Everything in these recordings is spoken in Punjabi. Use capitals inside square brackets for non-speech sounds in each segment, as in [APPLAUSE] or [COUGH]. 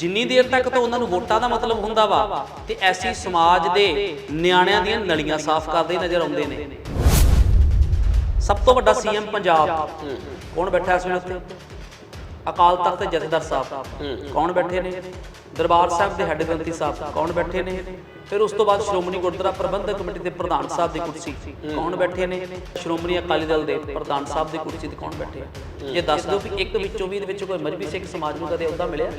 ਜਿੰਨੀ ਦੇਰ ਤੱਕ ਤਾਂ ਉਹਨਾਂ ਨੂੰ ਵੋਟਾਂ ਦਾ ਮਤਲਬ ਹੁੰਦਾ ਵਾ, ਤੇ ਐਸੀ ਸਮਾਜ ਦੇ ਨਿਆਣਿਆਂ ਦੀਆਂ ਨਲੀਆਂ ਸਾਫ਼ ਕਰਦੇ ਨਜ਼ਰ ਆਉਂਦੇ ਨੇ। ਸਭ ਤੋਂ ਵੱਡਾ ਸੀਐਮ ਪੰਜਾਬ। ਕੌਣ ਬੈਠਾ ਇਸ ਵੇਲੇ ਉੱਤੇ ਅਕਾਲ ਤਖਤ ਦੇ ਜਥੇਦਾਰ ਸਾਹਿਬ। ਕੌਣ ਬੈਠੇ ਨੇ? ਦਰਬਾਰ ਸਾਹਿਬ ਦੇ ਹੈੱਡ ਗ੍ਰੰਥੀ ਸਾਹਿਬ। ਕੌਣ ਬੈਠੇ ਨੇ? ਫਿਰ ਉਸ ਤੋਂ ਬਾਅਦ ਸ਼੍ਰੋਮਣੀ ਗੁਰਦੁਆਰਾ ਪ੍ਰਬੰਧਕ ਕਮੇਟੀ ਦੇ ਪ੍ਰਧਾਨ ਸਾਹਿਬ ਦੀ ਕੁਰਸੀ। ਕੌਣ ਬੈਠੇ ਨੇ? ਸ਼੍ਰੋਮਣੀ ਅਕਾਲੀ ਦਲ ਦੇ ਪ੍ਰਧਾਨ ਸਾਹਿਬ ਦੀ ਕੁਰਸੀ ਤੇ ਕੌਣ ਬੈਠੇ? ਆ ਜੇ ਦੱਸ ਦਿਓ ਵੀ ਇੱਕ ਵਿੱਚੋਂ ਵੀ ਇਹਦੇ ਵਿੱਚ ਕੋਈ ਮਜਬੀ ਸਿੱਖ ਸਮਾਜ ਨੂੰ ਕਦੇ ਅਹੁਦਾ ਮਿਲਿਆ?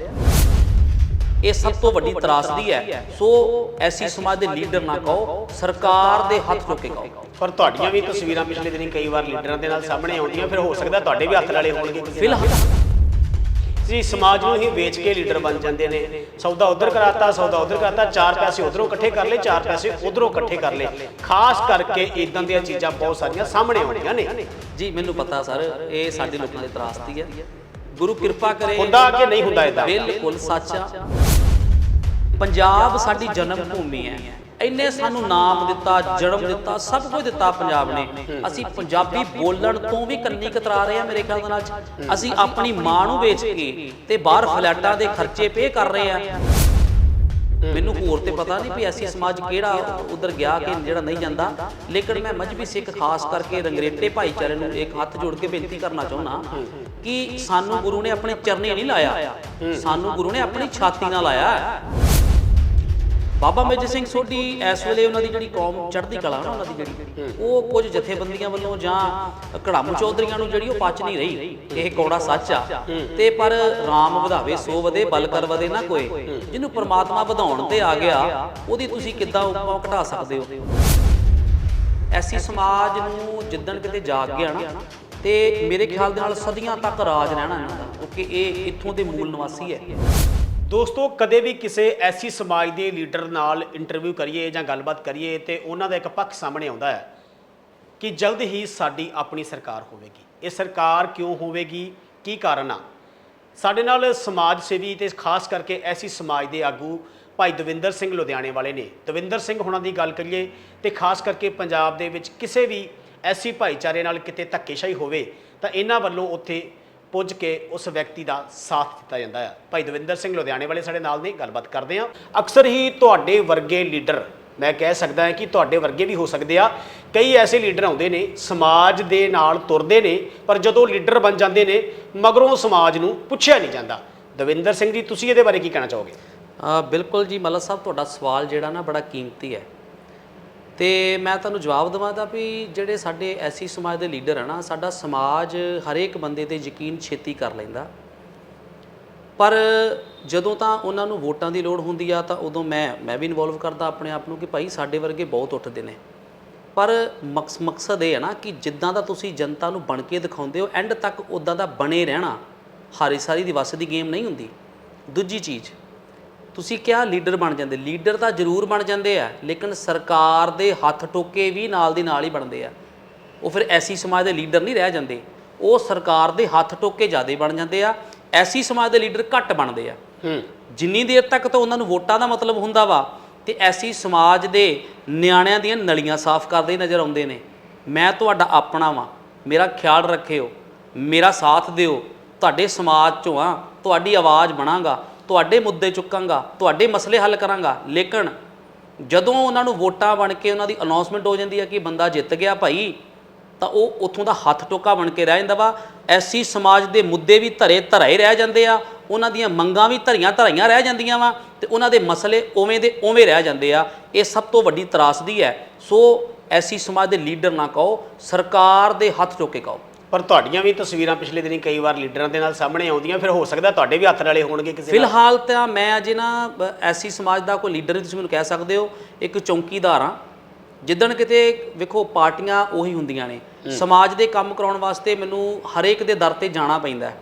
ਇਹ ਸਭ ਤੋਂ ਵੱਡੀ ਤਰਾਸਦੀ ਹੈ। ਸੋ ਐਸੀ ਸਮਾਜ ਦੇ ਲੀਡਰ ਨਾ ਕਹੋ ਸਰਕਾਰ ਦੇ ਹੱਥ ਚੁੱਕ ਕੇ ਕਹੋ। ਪਰ ਤੁਹਾਡੀਆਂ ਵੀ ਤਸਵੀਰਾਂ ਪਿਛਲੇ ਦਿਨੀ ਕਈ ਵਾਰ ਲੀਡਰਾਂ ਦੇ ਨਾਲ ਸਾਹਮਣੇ ਆਉਂਦੀਆਂ ਫਿਰ ਹੋ ਸਕਦਾ ਤੁਹਾਡੇ ਵੀ ਹੱਥ ਨਾਲੇ ਹੋਣਗੇ। ਫਿਲਹਾਲ ਜੀ ਸਮਾਜ ਨੂੰ ਹੀ ਵੇਚ ਕੇ ਲੀਡਰ ਬਣ ਜਾਂਦੇ ਨੇ। ਸੌਦਾ ਉਧਰ ਕਰਾਤਾ ਸੌਦਾ ਉਧਰ ਕਰਾਤਾ ਚਾਰ ਪੈਸੇ ਉਧਰੋਂ ਇਕੱਠੇ ਕਰ ਲਏ ਚਾਰ ਪੈਸੇ ਉਧਰੋਂ ਇਕੱਠੇ ਕਰ ਲਏ। ਖਾਸ ਕਰਕੇ ਇਦਾਂ ਦੀਆਂ ਚੀਜ਼ਾਂ ਬਹੁਤ ਸਾਰੀਆਂ ਸਾਹਮਣੇ ਆਉਂਦੀਆਂ ਨੇ। ਜੀ ਮੈਨੂੰ ਪਤਾ ਸਰ ਇਹ ਸਾਡੇ ਲੋਕਾਂ ਦੀ ਤਰਾਸਦੀ ਹੈ। ਗੁਰੂ ਕਿਰਪਾ ਕਰੇ ਹੁੰਦਾ ਕਿ ਨਹੀਂ ਹੁੰਦਾ ਏਦਾਂ? ਬਿਲਕੁਲ ਸੱਚ। ਆ ਪੰਜਾਬ ਸਾਡੀ ਜਨਮ ਭੂਮੀ ਹੈ। ਇੰਨੇ ਸਾਨੂੰ ਨਾਮ ਦਿੱਤਾ, ਜਨਮ ਦਿੱਤਾ, ਸਭ ਕੁਝ ਦਿੱਤਾ ਪੰਜਾਬ ਨੇ। ਅਸੀਂ ਪੰਜਾਬੀ ਬੋਲਣ ਤੋਂ ਵੀ ਕੰਨੀ ਕਤਰਾ ਰਹੇ ਆ ਮੇਰੇ ਖਿਆਲ ਦੇ ਨਾਲ। ਅਸੀਂ ਆਪਣੀ ਮਾਂ ਨੂੰ ਵੇਚ ਕੇ ਤੇ ਬਾਹਰ ਫਲੈਟਾਂ ਦੇ ਖਰਚੇ ਪੇ ਕਰ ਰਹੇ ਆ ਮੈਨੂੰ ਹੋਰ ਤੇ ਪਤਾ ਨਹੀਂ ਵੀ ਐਸੀ ਸਮਾਜ ਕਿਹੜਾ ਉਧਰ ਗਿਆ ਕਿ ਜਿਹੜਾ ਨਹੀਂ ਜਾਂਦਾ। ਲੇਕਿਨ ਮੈਂ ਮਜਬੀ ਸਿੱਖ ਖਾਸ ਕਰਕੇ ਰੰਗਰੇਟੇ ਭਾਈਚਾਰੇ ਨੂੰ ਇੱਕ ਹੱਥ ਜੋੜ ਕੇ ਬੇਨਤੀ ਕਰਨਾ ਚਾਹੁੰਦਾ ਕਿ ਸਾਨੂੰ ਗੁਰੂ ਨੇ ਆਪਣੇ ਚਰਨੇ ਨਹੀਂ ਲਾਇਆ। ਸਾਨੂੰ ਗੁਰੂ ਨੇ ਆਪਣੀ ਛਾਤੀ ਨਾਲ ਲਾਇਆ। ਬਾਬਾ ਮੇਜਰ ਸਿੰਘ ਸੋਢੀ ਇਸ ਵੇਲੇ ਉਹਨਾਂ ਦੀ ਜਿਹੜੀ ਕੌਮ, ਚੜ੍ਹਦੀ ਕਲਾ ਨਾ ਉਹਨਾਂ ਦੀ ਜਿਹੜੀ, ਉਹ ਕੁਝ ਜਥੇਬੰਦੀਆਂ ਵੱਲੋਂ ਜਾਂ ਕੜਾਮੂ ਚੌਧਰੀਆਂ ਨੂੰ ਜਿਹੜੀ ਉਹ ਪਚ ਨਹੀਂ ਰਹੀ, ਇਹ ਕੌੜਾ ਸੱਚ ਆ। ਤੇ ਪਰ RAM ਵਧਾਵੇ, ਸੋ ਵਧੇ, ਬਲ ਕਰ ਵਧੇ ਨਾ ਕੋਏ ਜਿਹਨੂੰ ਪ੍ਰਮਾਤਮਾ ਵਧਾਉਣ ਤੇ ਆ ਗਿਆ, ਉਹਦੀ ਤੁਸੀਂ ਕਿੱਦਾਂ ਉਪਮਾ ਘਟਾ ਸਕਦੇ ਹੋ? ਐਸੀ ਸਮਾਜ ਨੂੰ ਜਿੱਦਣ ਕਿਤੇ ਜਾਗ ਗਿਆ ਨਾ, ਤੇ ਮੇਰੇ ਖਿਆਲ ਦੇ ਨਾਲ ਸਦੀਆਂ ਤੱਕ ਰਾਜ ਰਹਿਣਾ ਇਹਨਾਂ ਦਾ, ਕਿਉਂਕਿ ਇਹ ਇੱਥੋਂ ਦੇ ਮੂਲ ਨਿਵਾਸੀ ਹੈ। ਦੋਸਤੋ, ਕਦੇ ਵੀ ਕਿਸੇ ਐਸੀ ਸਮਾਜ ਦੇ ਲੀਡਰ ਨਾਲ ਇੰਟਰਵਿਊ ਕਰੀਏ ਜਾਂ ਗੱਲਬਾਤ ਕਰੀਏ ਤੇ ਉਹਨਾਂ ਦਾ ਇੱਕ ਪੱਖ ਸਾਹਮਣੇ ਆਉਂਦਾ ਹੈ ਕਿ ਜਲਦ ਹੀ ਸਾਡੀ ਆਪਣੀ ਸਰਕਾਰ ਹੋਵੇਗੀ। ਇਹ ਸਰਕਾਰ ਕਿਉਂ ਹੋਵੇਗੀ? ਕੀ ਕਾਰਨ ਆ? ਸਾਡੇ ਨਾਲ ਸਮਾਜ ਸੇਵੀ ਤੇ ਖਾਸ ਕਰਕੇ ਐਸੀ ਸਮਾਜ ਦੇ ਆਗੂ ਭਾਈ ਦਵਿੰਦਰ ਸਿੰਘ ਲੁਧਿਆਣੇ ਵਾਲੇ ਨੇ। ਦਵਿੰਦਰ ਸਿੰਘ ਹੁਣਾਂ ਦੀ ਗੱਲ ਕਰੀਏ ਤੇ ਖਾਸ ਕਰਕੇ ਪੰਜਾਬ ਦੇ ਵਿੱਚ ਕਿਸੇ ਵੀ ਐਸੀ ਭਾਈਚਾਰੇ ਨਾਲ ਕਿਤੇ ਧੱਕੇਸ਼ਾਹੀ ਹੋਵੇ ਤਾਂ ਇਹਨਾਂ ਵੱਲੋਂ ਉੱਥੇ ਪੁੱਜ ਕੇ ਉਸ ਵਿਅਕਤੀ ਦਾ ਸਾਥ ਦਿੱਤਾ ਜਾਂਦਾ ਹੈ ਭਾਈ ਦਵਿੰਦਰ ਸਿੰਘ ਲੁਧਿਆਣੇ ਵਾਲੇ ਸਾਡੇ ਨਾਲ ਨੇ, ਗੱਲਬਾਤ ਕਰਦੇ ਹਾਂ। ਅਕਸਰ ਹੀ ਤੁਹਾਡੇ ਵਰਗੇ ਲੀਡਰ, ਮੈਂ ਕਹਿ ਸਕਦਾ ਹਾਂ ਕਿ ਤੁਹਾਡੇ ਵਰਗੇ ਵੀ ਹੋ ਸਕਦੇ ਆ। ਕਈ ਐਸੇ ਲੀਡਰ ਆਉਂਦੇ ਨੇ, ਸਮਾਜ ਦੇ ਨਾਲ ਤੁਰਦੇ ਨੇ, ਪਰ ਜਦੋਂ ਲੀਡਰ ਬਣ ਜਾਂਦੇ ਨੇ, ਮਗਰੋਂ ਸਮਾਜ ਨੂੰ ਪੁੱਛਿਆ ਨਹੀਂ ਜਾਂਦਾ। ਦਵਿੰਦਰ ਸਿੰਘ ਜੀ, ਤੁਸੀਂ ਇਹਦੇ ਬਾਰੇ ਕੀ ਕਹਿਣਾ ਚਾਹੋਗੇ? ਬਿਲਕੁਲ ਜੀ ਮੱਲਾ ਸਾਹਿਬ ਤੁਹਾਡਾ ਸਵਾਲ ਜਿਹੜਾ ਨਾ ਬੜਾ ਕੀਮਤੀ ਹੈ। ਤੇ ਮੈਂ ਤੁਹਾਨੂੰ ਜਵਾਬ ਦਵਾਂਦਾ ਵੀ ਜਿਹੜੇ ਸਾਡੇ ਐਸੀ ਸਮਾਜ ਦੇ ਲੀਡਰ ਆ ਨਾ, ਸਾਡਾ ਸਮਾਜ ਹਰੇਕ ਬੰਦੇ ਤੇ ਯਕੀਨ ਛੇਤੀ ਕਰ ਲੈਂਦਾ। ਪਰ ਜਦੋਂ ਤਾਂ ਉਹਨਾਂ ਨੂੰ ਵੋਟਾਂ ਦੀ ਲੋੜ ਹੁੰਦੀ ਆ, ਤਾਂ ਉਦੋਂ ਮੈਂ ਮੈਂ ਵੀ ਇਨਵੋਲਵ ਕਰਦਾ ਆਪਣੇ ਆਪ ਨੂੰ ਕਿ ਭਾਈ ਸਾਡੇ ਵਰਗੇ ਬਹੁਤ ਉੱਠਦੇ ਨੇ। ਪਰ ਮਕਸ- ਮਕਸਦ ਇਹ ਹੈ ਨਾ ਕਿ ਜਿੱਦਾਂ ਦਾ ਤੁਸੀਂ ਜਨਤਾ ਨੂੰ ਬਣ ਕੇ ਦਿਖਾਉਂਦੇ ਹੋ ਐਂਡ ਤੱਕ ਉਦਾਂ ਦਾ ਬਣੇ ਰਹਿਣਾ, ਹਾਰੀ ਸਾਰੀ ਦੀ ਵਸ ਦੀ ਗੇਮ ਨਹੀਂ ਹੁੰਦੀ। ਦੂਜੀ ਚੀਜ਼ ਤੁਸੀਂ ਕਿਹਾ ਲੀਡਰ ਬਣ ਜਾਂਦੇ ਲੀਡਰ ਤਾਂ ਜ਼ਰੂਰ ਬਣ ਜਾਂਦੇ ਆ ਲੇਕਿਨ ਸਰਕਾਰ ਦੇ ਹੱਥ ਟੋਕੇ ਵੀ ਨਾਲ ਦੀ ਨਾਲ ਹੀ ਬਣਦੇ ਆ। ਉਹ ਫਿਰ ਐਸੀ ਸਮਾਜ ਦੇ ਲੀਡਰ ਨਹੀਂ ਰਹਿ ਜਾਂਦੇ। ਉਹ ਸਰਕਾਰ ਦੇ ਹੱਥ ਟੋਕੇ ਜ਼ਿਆਦੇ ਬਣ ਜਾਂਦੇ ਆ ਐਸੀ ਸਮਾਜ ਦੇ ਲੀਡਰ ਘੱਟ ਬਣਦੇ ਆ। ਹੂੰ। ਜਿੰਨੀ ਦੇਰ ਤੱਕ ਤਾਂ ਉਹਨਾਂ ਨੂੰ ਵੋਟਾਂ ਦਾ ਮਤਲਬ ਹੁੰਦਾ ਵਾ ਤੇ ਐਸੀ ਸਮਾਜ ਦੇ ਨਿਆਣਿਆਂ ਦੀਆਂ ਨਲੀਆਂ ਸਾਫ਼ ਕਰਦੇ ਨਜ਼ਰ ਆਉਂਦੇ ਨੇ। ਮੈਂ ਤੁਹਾਡਾ ਆਪਣਾ ਵਾਂ ਮੇਰਾ ਖਿਆਲ ਰੱਖਿਓ ਮੇਰਾ ਸਾਥ ਦਿਓ ਤੁਹਾਡੇ ਸਮਾਜ ਚੋਂ ਆ ਤੁਹਾਡੀ ਆਵਾਜ਼ ਬਣਾਂਗਾ। ਤੁਹਾਡੇ ਮੁੱਦੇ ਚੁੱਕਾਂਗਾ, ਤੁਹਾਡੇ ਮਸਲੇ ਹੱਲ ਕਰਾਂਗਾ। ਲੇਕਿਨ ਜਦੋਂ ਉਹਨਾਂ ਨੂੰ ਵੋਟਾਂ ਬਣ ਕੇ ਉਹਨਾਂ ਦੀ ਅਨਾਉਂਸਮੈਂਟ ਹੋ ਜਾਂਦੀ ਹੈ ਕਿ ਬੰਦਾ ਜਿੱਤ ਗਿਆ ਭਾਈ, ਤਾਂ ਉਹ ਉੱਥੋਂ ਦਾ ਹੱਥ ਟੋਕਾ ਬਣ ਕੇ ਰਹਿ ਜਾਂਦਾ ਵਾ। ਐਸੀ ਸਮਾਜ ਦੇ ਮੁੱਦੇ ਵੀ ਧਰੇ ਧਰਾਏ ਰਹਿ ਜਾਂਦੇ ਆ, ਉਹਨਾਂ ਦੀਆਂ ਮੰਗਾਂ ਵੀ ਧਰੀਆਂ ਧਰਾਈਆਂ ਰਹਿ ਜਾਂਦੀਆਂ ਵਾ ਤੇ ਉਹਨਾਂ ਦੇ ਮਸਲੇ ਉਵੇਂ ਦੇ ਉਵੇਂ ਰਹਿ ਜਾਂਦੇ ਆ। ਇਹ ਸਭ ਤੋਂ ਵੱਡੀ ਤਰਾਸਦੀ ਹੈ। ਸੋ ਐਸੀ ਸਮਾਜ ਦੇ ਲੀਡਰ ਨਾ ਕਹੋ, ਸਰਕਾਰ ਦੇ ਹੱਥ ਚੁੱਕ ਕੇ ਕਹੋ। ਪਰ ਤੁਹਾਡੀਆਂ ਵੀ ਤਸਵੀਰਾਂ ਪਿਛਲੇ ਦਿਨੀ ਕਈ ਵਾਰ ਲੀਡਰਾਂ ਦੇ ਨਾਲ ਸਾਹਮਣੇ ਆਉਂਦੀਆਂ ਫਿਰ ਹੋ ਸਕਦਾ ਤੁਹਾਡੇ ਵੀ ਹੱਥ ਨਾਲੇ ਹੋਣਗੇ ਕਿਸੇ ਨਾਲ। ਫਿਲਹਾਲ ਤਾਂ ਮੈਂ ਅਜੇ ਨਾ ਬ- ਐਸੀ ਸਮਾਜ ਦਾ ਕੋਈ ਲੀਡਰ ਨਹੀਂ ਤੁਸੀਂ ਮੈਨੂੰ ਕਹਿ ਸਕਦੇ ਹੋ ਇੱਕ ਚੌਂਕੀਦਾਰ ਆ ਜਿੱਦਣ ਕਿਤੇ ਵੇਖੋ ਪਾਰਟੀਆਂ ਉਹੀ ਹੁੰਦੀਆਂ ਨੇ। ਸਮਾਜ ਦੇ ਕੰਮ ਕਰਾਉਣ ਵਾਸਤੇ ਮੈਨੂੰ ਹਰੇਕ ਦੇ ਦਰ ਤੇ ਜਾਣਾ ਪੈਂਦਾ ਹੈ।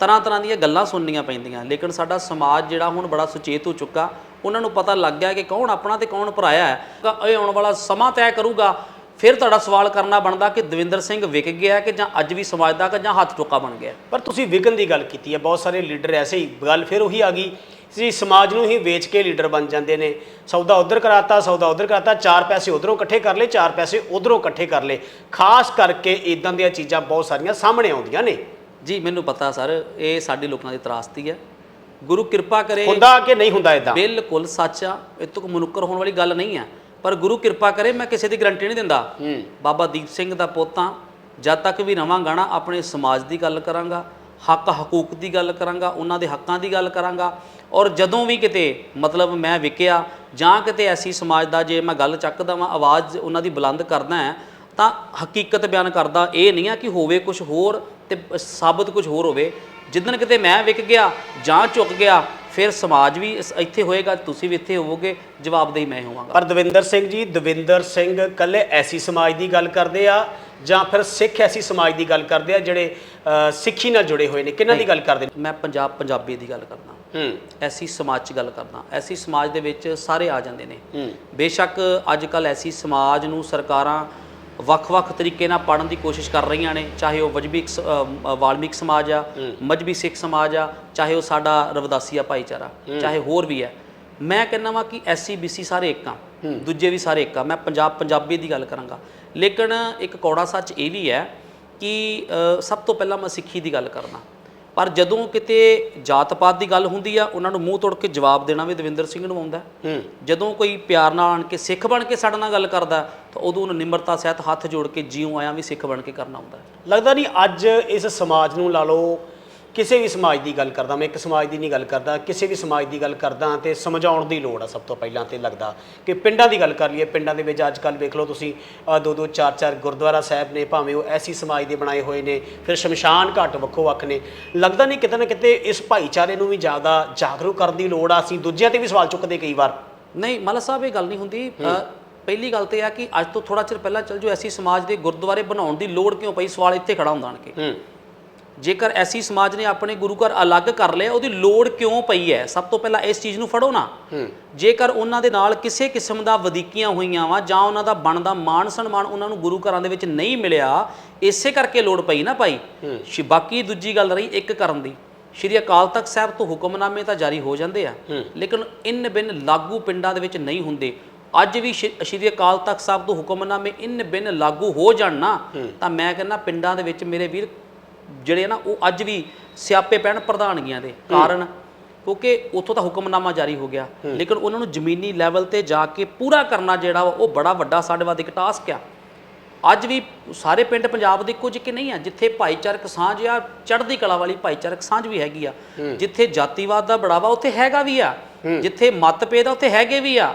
ਤਰ੍ਹਾਂ ਤਰ੍ਹਾਂ ਦੀਆਂ ਗੱਲਾਂ ਸੁਣਨੀਆਂ ਪੈਂਦੀਆਂ ਲੇਕਿਨ ਸਾਡਾ ਸਮਾਜ ਜਿਹੜਾ ਹੁਣ ਬੜਾ ਸੁਚੇਤ ਹੋ ਚੁੱਕਾ ਉਹਨਾਂ ਨੂੰ ਪਤਾ ਲੱਗ ਗਿਆ ਕਿ ਕੌਣ ਆਪਣਾ ਤੇ ਕੌਣ ਪਰਾਇਆ ਹੈ। ਤਾਂ ਇਹ ਆਉਣ ਵਾਲਾ ਸਮਾਂ ਤੈਅ ਕਰੂਗਾ। ਫਿਰ ਤੁਹਾਡਾ ਸਵਾਲ ਕਰਨਾ ਬਣਦਾ ਕਿ ਦਵਿੰਦਰ ਸਿੰਘ ਵਿਕ ਗਿਆ ਕਿ ਜਾਂ ਅੱਜ ਵੀ ਸਮਾਜ ਦਾ ਕਿ ਜਾਂ ਹੱਥ ਚੁੱਕਾ ਬਣ ਗਿਆ? ਪਰ ਤੁਸੀਂ ਵਿਗਨ ਦੀ ਗੱਲ ਕੀਤੀ ਹੈ ਬਹੁਤ ਸਾਰੇ ਲੀਡਰ ਐਸੇ ਹੀ ਗੱਲ ਫਿਰ ਉਹੀ ਆ ਗਈ ਜੀ ਸਮਾਜ ਨੂੰ ਹੀ ਵੇਚ ਕੇ ਲੀਡਰ ਬਣ ਜਾਂਦੇ ਨੇ। ਸੌਦਾ ਉਧਰ ਕਰਾਤਾ ਸੌਦਾ ਉਧਰ ਕਰਾਤਾ ਚਾਰ ਪੈਸੇ ਉਧਰੋਂ ਇਕੱਠੇ ਕਰ ਲਏ ਚਾਰ ਪੈਸੇ ਉਧਰੋਂ ਇਕੱਠੇ ਕਰ ਲਏ। ਖਾਸ ਕਰਕੇ ਇਦਾਂ ਦੀਆਂ ਚੀਜ਼ਾਂ ਬਹੁਤ ਸਾਰੀਆਂ ਸਾਹਮਣੇ ਆਉਂਦੀਆਂ ਨੇ। ਜੀ ਮੈਨੂੰ ਪਤਾ ਸਰ ਇਹ ਸਾਡੇ ਲੋਕਾਂ ਦੀ ਤਰਾਸਦੀ ਹੈ। ਗੁਰੂ ਕਿਰਪਾ ਕਰੇ ਹੁੰਦਾ ਕਿ ਨਹੀਂ ਹੁੰਦਾ ਇਦਾਂ ਬਿਲਕੁਲ ਸੱਚ ਆ ਇਹ ਤੋਂ ਮਨੁੱਕਰ ਹੋਣ ਵਾਲੀ ਗੱਲ ਨਹੀਂ ਆ। ਪਰ ਗੁਰੂ ਕਿਰਪਾ ਕਰੇ ਮੈਂ ਕਿਸੇ ਦੀ ਗਰੰਟੀ ਨਹੀਂ ਦਿੰਦਾ। ਬਾਬਾ ਦੀਪ ਸਿੰਘ ਦਾ ਪੋਤਾ ਜਦ ਤੱਕ ਵੀ ਰਵਾਂਗਾ ਨਾ ਆਪਣੇ ਸਮਾਜ ਦੀ ਗੱਲ ਕਰਾਂਗਾ ਹੱਕ ਹਕੂਕ ਦੀ ਗੱਲ ਕਰਾਂਗਾ ਉਹਨਾਂ ਦੇ ਹੱਕਾਂ ਦੀ ਗੱਲ ਕਰਾਂਗਾ ਔਰ ਜਦੋਂ ਵੀ ਕਿਤੇ ਮਤਲਬ ਮੈਂ ਵਿਕਿਆ ਜਾਂ ਕਿਤੇ ਐਸੀ ਸਮਾਜ ਦਾ ਜੇ ਮੈਂ ਗੱਲ ਚੱਕਦਾ ਵਾਂ ਆਵਾਜ਼ ਉਹਨਾਂ ਦੀ ਬੁਲੰਦ ਕਰਦਾ ਹੈ ਤਾਂ ਹਕੀਕਤ ਬਿਆਨ ਕਰਦਾ ਇਹ ਨਹੀਂ ਆ ਕਿ ਹੋਵੇ ਕੁਝ ਹੋਰ ਤੇ ਸਾਬਤ ਕੁਝ ਹੋਰ ਹੋਵੇ। ਜਿੱਦਣ ਕਿਤੇ ਮੈਂ ਵਿਕ ਗਿਆ ਜਾਂ ਝੁਕ ਗਿਆ ਫਿਰ ਸਮਾਜ ਵੀ ਇਸ- ਇੱਥੇ ਹੋਏਗਾ ਤੁਸੀਂ ਵੀ ਇੱਥੇ ਹੋਵੋਗੇ ਜਵਾਬਦੇਹੀ ਮੈਂ ਹੋਵਾਂਗਾ। ਪਰ ਦਵਿੰਦਰ ਸਿੰਘ ਜੀ ਦਵਿੰਦਰ ਸਿੰਘ ਕੱਲੇ ਐਸੀ ਸਮਾਜ ਦੀ ਗੱਲ ਕਰਦੇ ਆ ਜਾਂ ਫਿਰ ਸਿੱਖ ਐਸੀ ਸਮਾਜ ਦੀ ਗੱਲ ਕਰਦੇ ਆ ਜਿਹੜੇ ਅ, ਸਿੱਖੀ ਨਾਲ ਜੁੜੇ ਹੋਏ ਨੇ ਕਿਹਨਾਂ ਦੀ ਗੱਲ ਕਰਦੇ ਨੇ? ਮੈਂ ਪੰਜਾਬ ਪੰਜਾਬੀ ਦੀ ਗੱਲ ਕਰਦਾ। ਹੂੰ। ਐਸੀ ਸਮਾਜ 'ਚ ਗੱਲ ਕਰਦਾ। ਐਸੀ ਸਮਾਜ ਦੇ ਵਿੱਚ ਸਾਰੇ ਆ ਜਾਂਦੇ ਨੇ। ਹੂੰ। ਬੇਸ਼ੱਕ ਅੱਜ ਕੱਲ ਐਸੀ ਸਮਾਜ ਨੂੰ ਸਰਕਾਰਾਂ ਵੱਖ-ਵੱਖ ਤਰੀਕੇ ਨਾਲ ਪੜਨ ਦੀ ਕੋਸ਼ਿਸ਼ ਕਰ ਰਹੀਆਂ ਨੇ ਚਾਹੇ ਉਹ ਅ, ਵਾਲਮੀਕ ਸਮਾਜ ਆ ਮਜਬੀ ਸਿੱਖ ਸਮਾਜ ਆ ਚਾਹੇ ਉਹ ਸਾਡਾ ਰਵਦਾਸੀਆ ਭਾਈਚਾਰਾ ਚਾਹੇ ਹੋਰ ਵੀ ਹੈ ਮੈਂ ਕਹਿੰਦਾ ਵਾਂ ਕਿ ਐਸਸੀ ਬੀਸੀ ਸਾਰੇ ਇੱਕ ਆ ਦੂਜੇ ਵੀ ਸਾਰੇ ਇੱਕ ਆ। ਮੈਂ ਪੰਜਾਬ ਪੰਜਾਬੀ ਦੀ ਗੱਲ ਕਰਾਂਗਾ। ਲੇਕਿਨ ਇੱਕ ਕੌੜਾ ਸੱਚ ਇਹ ਵੀ ਹੈ ਕਿ ਸਭ ਤੋਂ ਪਹਿਲਾਂ ਮੈਂ ਸਿੱਖੀ ਦੀ ਗੱਲ ਕਰਨਾ ਪਰ ਜਦੋਂ ਕਿਤੇ ਜਾਤ ਪਾਤ ਦੀ ਗੱਲ ਹੁੰਦੀ ਆ ਉਹਨਾਂ ਨੂੰ ਮੂੰਹ ਤੋੜ ਕੇ ਜਵਾਬ ਦੇਣਾ ਵੀ ਦਵਿੰਦਰ ਸਿੰਘ ਨੂੰ ਆਉਂਦਾ ਜਦੋਂ ਕੋਈ ਪਿਆਰ ਨਾਲ ਆਣ ਕੇ ਸਿੱਖ ਬਣ ਕੇ ਸਾਡੇ ਨਾਲ ਗੱਲ ਕਰਦਾ ਤਾਂ ਉਦੋਂ ਉਹਨੂੰ ਨਿਮਰਤਾ ਸਹਿਤ ਹੱਥ ਜੋੜ ਕੇ ਜਿਉਂ ਆਇਆ ਵੀ ਸਿੱਖ ਬਣ ਕੇ ਕਰਨਾ ਹੁੰਦਾ। ਲੱਗਦਾ ਨਹੀਂ ਅੱਜ ਇਸ ਸਮਾਜ ਨੂੰ ਲਾ ਲਓ ਕਿਸੇ ਵੀ ਸਮਾਜ ਦੀ ਗੱਲ ਕਰਦਾ ਮੈਂ ਇੱਕ ਸਮਾਜ ਦੀ ਨਹੀਂ ਗੱਲ ਕਰਦਾ ਕਿਸੇ ਵੀ ਸਮਾਜ ਦੀ ਗੱਲ ਕਰਦਾ ਤੇ ਸਮਝਾਉਣ ਦੀ ਲੋੜ ਆ ਸਭ ਤੋਂ ਪਹਿਲਾਂ ਤੇ ਲੱਗਦਾ ਕਿ ਪਿੰਡਾਂ ਦੀ ਗੱਲ ਕਰ ਲਈਏ ਪਿੰਡਾਂ ਦੇ ਵਿੱਚ ਅੱਜ ਕੱਲ ਵੇਖ ਲਓ ਤੁਸੀਂ ਦੋ ਦੋ ਚਾਰ ਚਾਰ ਗੁਰਦੁਆਰਾ ਸਾਹਿਬ ਨੇ ਭਾਵੇਂ ਉਹ ਐਸੀ ਸਮਾਜ ਦੇ ਬਣਾਏ ਹੋਏ ਨੇ ਫਿਰ ਸ਼ਮਸ਼ਾਨ ਘਾਟ ਵੱਖੋ ਵੱਖ ਨੇ। ਲੱਗਦਾ ਨਹੀਂ ਕਿਤੇ ਨਾ ਕਿਤੇ ਇਸ ਭਾਈਚਾਰੇ ਨੂੰ ਵੀ ਜ਼ਿਆਦਾ ਜਾਗਰੂਕ ਕਰਨ ਦੀ ਲੋੜ ਆ ਅਸੀਂ ਦੂਜਿਆਂ ਤੇ ਵੀ ਸਵਾਲ ਚੁੱਕਦੇ ਕਈ ਵਾਰ। ਨਹੀਂ ਮਾਲਾ ਸਾਹਿਬ ਇਹ ਗੱਲ ਨਹੀਂ ਹੁੰਦੀ। ਪਹਿਲੀ ਗੱਲ ਤੇ ਆ ਕਿ ਅੱਜ ਤੋਂ ਥੋੜਾ ਚਿਰ ਪਹਿਲਾਂ ਚੱਲ ਜੋ ਐਸੀ ਸਮਾਜ ਦੇ ਗੁਰਦੁਆਰੇ ਬਣਾਉਣ ਦੀ ਲੋੜ ਕਿਉਂ ਪਈ? ਸਵਾਲ ਇੱਥੇ ਖੜਾ ਹੁੰਦਾ ਆਣ ਕੇ। ਜੇਕਰ ਐਸੀ ਸਮਾਜ ਨੇ ਆਪਣੇ ਗੁਰੂ ਘਰ ਅਲੱਗ ਕਰ ਲਿਆ ਉਹਦੀ ਲੋੜ ਕਿਉਂ ਪਈ ਹੈ? ਸਭ ਤੋਂ ਪਹਿਲਾਂ ਇਸ ਚੀਜ਼ ਨੂੰ ਫੜੋ ਨਾ। ਜੇਕਰ ਉਹਨਾਂ ਦੇ ਨਾਲ ਕਿਸੇ ਕਿਸਮ ਦਾ ਵਧੀਕੀਆਂ ਹੋਈਆਂ ਵਾ ਜਾਂ ਉਹਨਾਂ ਦਾ ਬਣਦਾ ਮਾਣ ਸਨਮਾਨ ਉਹਨਾਂ ਨੂੰ ਗੁਰੂ ਘਰਾਂ ਦੇ ਵਿੱਚ ਨਹੀਂ ਮਿਲਿਆ ਇਸੇ ਕਰਕੇ ਲੋੜ ਪਈ ਨਾ ਭਾਈ। ਸ਼ਿ- ਬਾਕੀ ਦੂਜੀ ਗੱਲ ਰਹੀ ਇੱਕ ਕਰਨ ਦੀ। ਸ਼੍ਰੀ ਅਕਾਲ ਤਖਤ ਸਾਹਿਬ ਤੋਂ ਹੁਕਮਨਾਮੇ ਤਾਂ ਜਾਰੀ ਹੋ ਜਾਂਦੇ ਆ। ਲੇਕਿਨ ਇਨ ਬਿਨ ਲਾਗੂ ਪਿੰਡਾਂ ਦੇ ਵਿੱਚ ਨਹੀਂ ਹੁੰਦੇ। ਅੱਜ ਵੀ ਸ਼੍ਰੀ ਸ਼੍ਰੀ ਅਕਾਲ ਤਖਤ ਸਾਹਿਬ ਤੋਂ ਹੁਕਮਨਾਮੇ ਇਨ ਬਿਨ ਲਾਗੂ ਹੋ ਜਾਣ ਨਾ ਤਾਂ ਮੈਂ ਕਹਿੰਦਾ ਪਿੰਡਾਂ ਦੇ ਵਿੱਚ ਮੇਰੇ ਵੀਰ ਜਿਹੜੇ ਨਾ ਉਹ ਅੱਜ ਵੀ ਸਿਆਪੇ ਪੈਣ ਪ੍ਰਧਾਨਗੀਆਂ ਦੇ ਕਾਰਨ ਕਿਉਂਕਿ ਉੱਥੋਂ ਤਾਂ ਹੁਕਮਨਾਮਾ ਜਾਰੀ ਹੋ ਗਿਆ। ਲੇਕਿਨ ਉਹਨਾਂ ਨੂੰ ਜ਼ਮੀਨੀ ਲੈਵਲ ਤੇ ਜਾ ਕੇ ਪੂਰਾ ਕਰਨਾ ਜਿਹੜਾ ਉਹ ਬੜਾ ਵੱਡਾ ਸਾਡੇ ਵਾਸਤੇ ਇੱਕ ਟਾਸਕ ਆ। ਅੱਜ ਵੀ ਸਾਰੇ ਪਿੰਡ ਪੰਜਾਬ ਦੇ ਕੁਝ ਕਿ ਨਹੀਂ ਆ ਜਿੱਥੇ ਭਾਈਚਾਰਕ ਸਾਂਝ ਆ ਚੜ੍ਹਦੀ ਕਲਾ ਵਾਲੀ ਭਾਈਚਾਰਕ ਸਾਂਝ ਵੀ ਹੈਗੀ ਆ। ਜਿੱਥੇ ਜਾਤੀਵਾਦ ਦਾ ਬੜਾਵਾ ਉੱਥੇ ਹੈਗਾ ਵੀ ਆ। ਜਿੱਥੇ ਮਤਭੇਦ ਆ ਉੱਥੇ ਹੈਗੇ ਵੀ ਆ।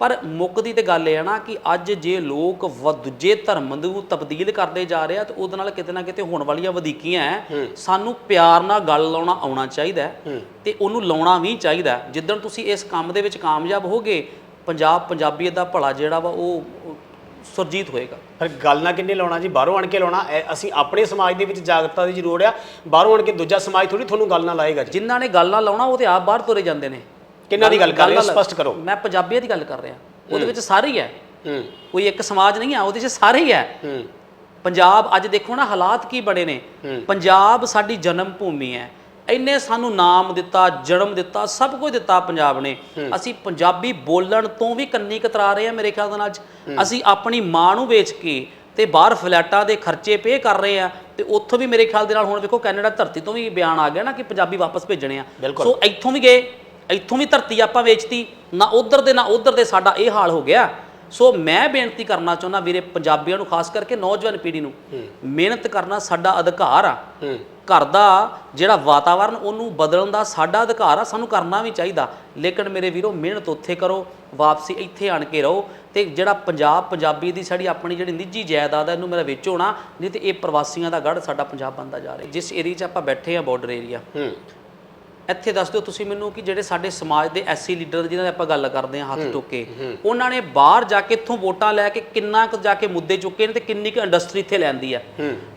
ਪਰ ਮੁੱਕਦੀ ਤੇ ਗੱਲ ਇਹ ਆ ਨਾ ਕਿ ਅੱਜ ਜੇ ਲੋਕ ਵ- ਦੂਜੇ ਧਰਮ ਨੂੰ ਤਬਦੀਲ ਕਰਦੇ ਜਾ ਰਹੇ ਆ ਤੇ ਉਹਦੇ ਨਾਲ ਕਿਤੇ ਨਾ ਕਿਤੇ ਹੋਣ ਵਾਲੀਆਂ ਵਧੀਕੀਆਂ ਹੈ। ਸਾਨੂੰ ਪਿਆਰ ਨਾਲ ਗੱਲ ਲਾਉਣਾ ਆਉਣਾ ਚਾਹੀਦਾ ਹੈ। ਤੇ ਉਹਨੂੰ ਲਾਉਣਾ ਵੀ ਚਾਹੀਦਾ ਹੈ। ਜਿੱਦਣ ਤੁਸੀਂ ਇਸ ਕੰਮ ਦੇ ਵਿੱਚ ਕਾਮਯਾਬ ਹੋਗੇ ਪੰਜਾਬ ਪੰਜਾਬੀਅਤ ਦਾ ਭਲਾ ਜਿਹੜਾ ਵਾ ਉਹ ਉਹ ਸੁਰਜੀਤ ਹੋਏਗਾ। ਫਿਰ ਗੱਲ ਨਾ ਕਿੰਨੇ ਲਾਉਣਾ ਜੀ ਬਾਹਰੋਂ ਆਣ ਕੇ ਲਾਉਣਾ ਇਹ ਅਸੀਂ ਆਪਣੇ ਸਮਾਜ ਦੇ ਵਿੱਚ ਜਾਗਰੂਕਤਾ ਦੀ ਜ਼ਰੂਰ ਆ। ਬਾਹਰੋਂ ਆਣ ਕੇ ਦੂਜਾ ਸਮਾਜ ਥੋੜੀ ਤੁਹਾਨੂੰ ਗੱਲ ਨਾ ਲਾਏਗਾ ਜੀ। ਜਿਨ੍ਹਾਂ ਨੇ ਗੱਲ ਨਾਲ ਲਾਉਣਾ ਉਹ ਤੇ ਆਪ ਬਾਹਰ ਤੁਰੇ ਜਾਂਦੇ ਨੇ। ਕਿੰਨਾਂ ਦੀ ਗੱਲ ਕਰ ਰਹੇ ਹੋ? ਸਪਸ਼ਟ ਕਰੋ। ਮੈਂ ਪੰਜਾਬੀਅਤ ਦੀ ਗੱਲ ਕਰ ਰਿਹਾ। ਉਹਦੇ ਵਿੱਚ ਸਾਰੇ ਹੀ ਹੈ। ਹੂੰ। ਕੋਈ ਇੱਕ ਸਮਾਜ ਨਹੀਂ ਆ ਉਹਦੇ ਵਿੱਚ ਸਾਰੇ ਹੀ ਹੈ। ਹੂੰ। ਪੰਜਾਬ ਅੱਜ ਦੇਖੋ ਨਾ ਹਾਲਾਤ ਕੀ ਬਣੇ ਨੇ। ਪੰਜਾਬ ਸਾਡੀ ਜਨਮ ਭੂਮੀ ਹੈ। ਇੰਨੇ ਸਾਨੂੰ ਨਾਮ ਦਿੱਤਾ ਜਨਮ ਦਿੱਤਾ ਸਭ ਕੁਝ ਦਿੱਤਾ ਪੰਜਾਬ ਨੇ। ਅਸੀਂ ਪੰਜਾਬੀ ਬੋਲਣ ਤੋਂ ਵੀ ਕੰਨੀ ਕਤਰਾ ਰਹੇ ਆ ਮੇਰੇ ਖਿਆਲ ਦੇ ਨਾਲ ਅੱਜ। ਅਸੀਂ ਆਪਣੀ ਮਾਂ ਨੂੰ ਵੇਚ ਕੇ ਤੇ ਬਾਹਰ ਫਲੈਟਾਂ ਦੇ ਖਰਚੇ ਪੇ ਕਰ ਰਹੇ ਆ ਤੇ ਉੱਥੋਂ ਵੀ ਮੇਰੇ ਖਿਆਲ ਦੇ ਨਾਲ ਹੁਣ ਵੇਖੋ ਕੈਨੇਡਾ ਧਰਤੀ ਤੋਂ ਵੀ ਬਿਆਨ ਆ ਗਿਆ ਨਾ ਕਿ ਪੰਜਾਬੀ ਵਾਪਸ ਭੇਜਣੇ ਆ। ਸੋ ਇੱਥੋਂ ਵੀ ਗਏ। ਇੱਥੋਂ ਵੀ ਧਰਤੀ ਆਪਾਂ ਵੇਚਤੀ ਨਾ ਉਧਰ ਦੇ ਨਾ ਉਧਰ ਦੇ ਸਾਡਾ ਇਹ ਹਾਲ ਹੋ ਗਿਆ। ਸੋ ਮੈਂ ਬੇਨਤੀ ਕਰਨਾ ਚਾਹੁੰਦਾ ਵੀਰੇ ਪੰਜਾਬੀਆਂ ਨੂੰ ਖਾਸ ਕਰਕੇ ਨੌਜਵਾਨ ਪੀੜ੍ਹੀ ਨੂੰ ਮਿਹਨਤ ਕਰਨਾ ਸਾਡਾ ਅਧਿਕਾਰ ਆ। ਘਰ ਦਾ ਜਿਹੜਾ ਵਾਤਾਵਰਨ ਉਹਨੂੰ ਬਦਲਣ ਦਾ ਸਾਡਾ ਅਧਿਕਾਰ ਆ ਸਾਨੂੰ ਕਰਨਾ ਵੀ ਚਾਹੀਦਾ। ਲੇਕਿਨ ਮੇਰੇ ਵੀਰੋ ਮਿਹਨਤ ਉੱਥੇ ਕਰੋ ਵਾਪਸੀ ਇੱਥੇ ਆਣ ਕੇ ਰਹੋ ਤੇ ਜਿਹੜਾ ਪੰਜਾਬ ਪੰਜਾਬੀ ਦੀ ਸਾਡੀ ਆਪਣੀ ਜਿਹੜੀ ਨਿੱਜੀ ਜਾਇਦਾਦ ਹੈ ਇਹਨੂੰ ਮੇਰਾ ਵੇਚੋ ਨਾ ਨਹੀਂ ਤੇ ਇਹ ਪ੍ਰਵਾਸੀਆਂ ਦਾ ਗੜ ਸਾਡਾ ਪੰਜਾਬ ਬਣਦਾ ਜਾ ਰਿਹਾ। ਜਿਸ ਏਰੀਆ 'ਚ ਆਪਾਂ ਬੈਠੇ ਆ ਬਾਰਡਰ ਏਰੀਆ ਇੱਥੇ ਦੱਸ ਦਿਓ ਤੁਸੀਂ ਮੈਨੂੰ ਕਿ ਜਿਹੜੇ ਸਾਡੇ ਸਮਾਜ ਦੇ ਐਸੀ ਲੀਡਰ ਜਿਨ੍ਹਾਂ ਦੇ ਆਪਾਂ ਗੱਲ ਕਰਦੇ ਹਾਂ ਹੱਥ ਟੋਕੇ ਉਹਨਾਂ ਨੇ ਬਾਹਰ ਜਾ ਕੇ ਇੱਥੋਂ ਵੋਟਾਂ ਲੈ ਕੇ ਕਿੰਨਾ ਕੁ ਜਾ ਕੇ ਮੁੱਦੇ ਚੁੱਕੇ ਨੇ ਤੇ ਕਿੰਨੀ ਕੁ ਇੰਡਸਟਰੀ ਇੱਥੇ ਲੈਂਦੀ ਆ।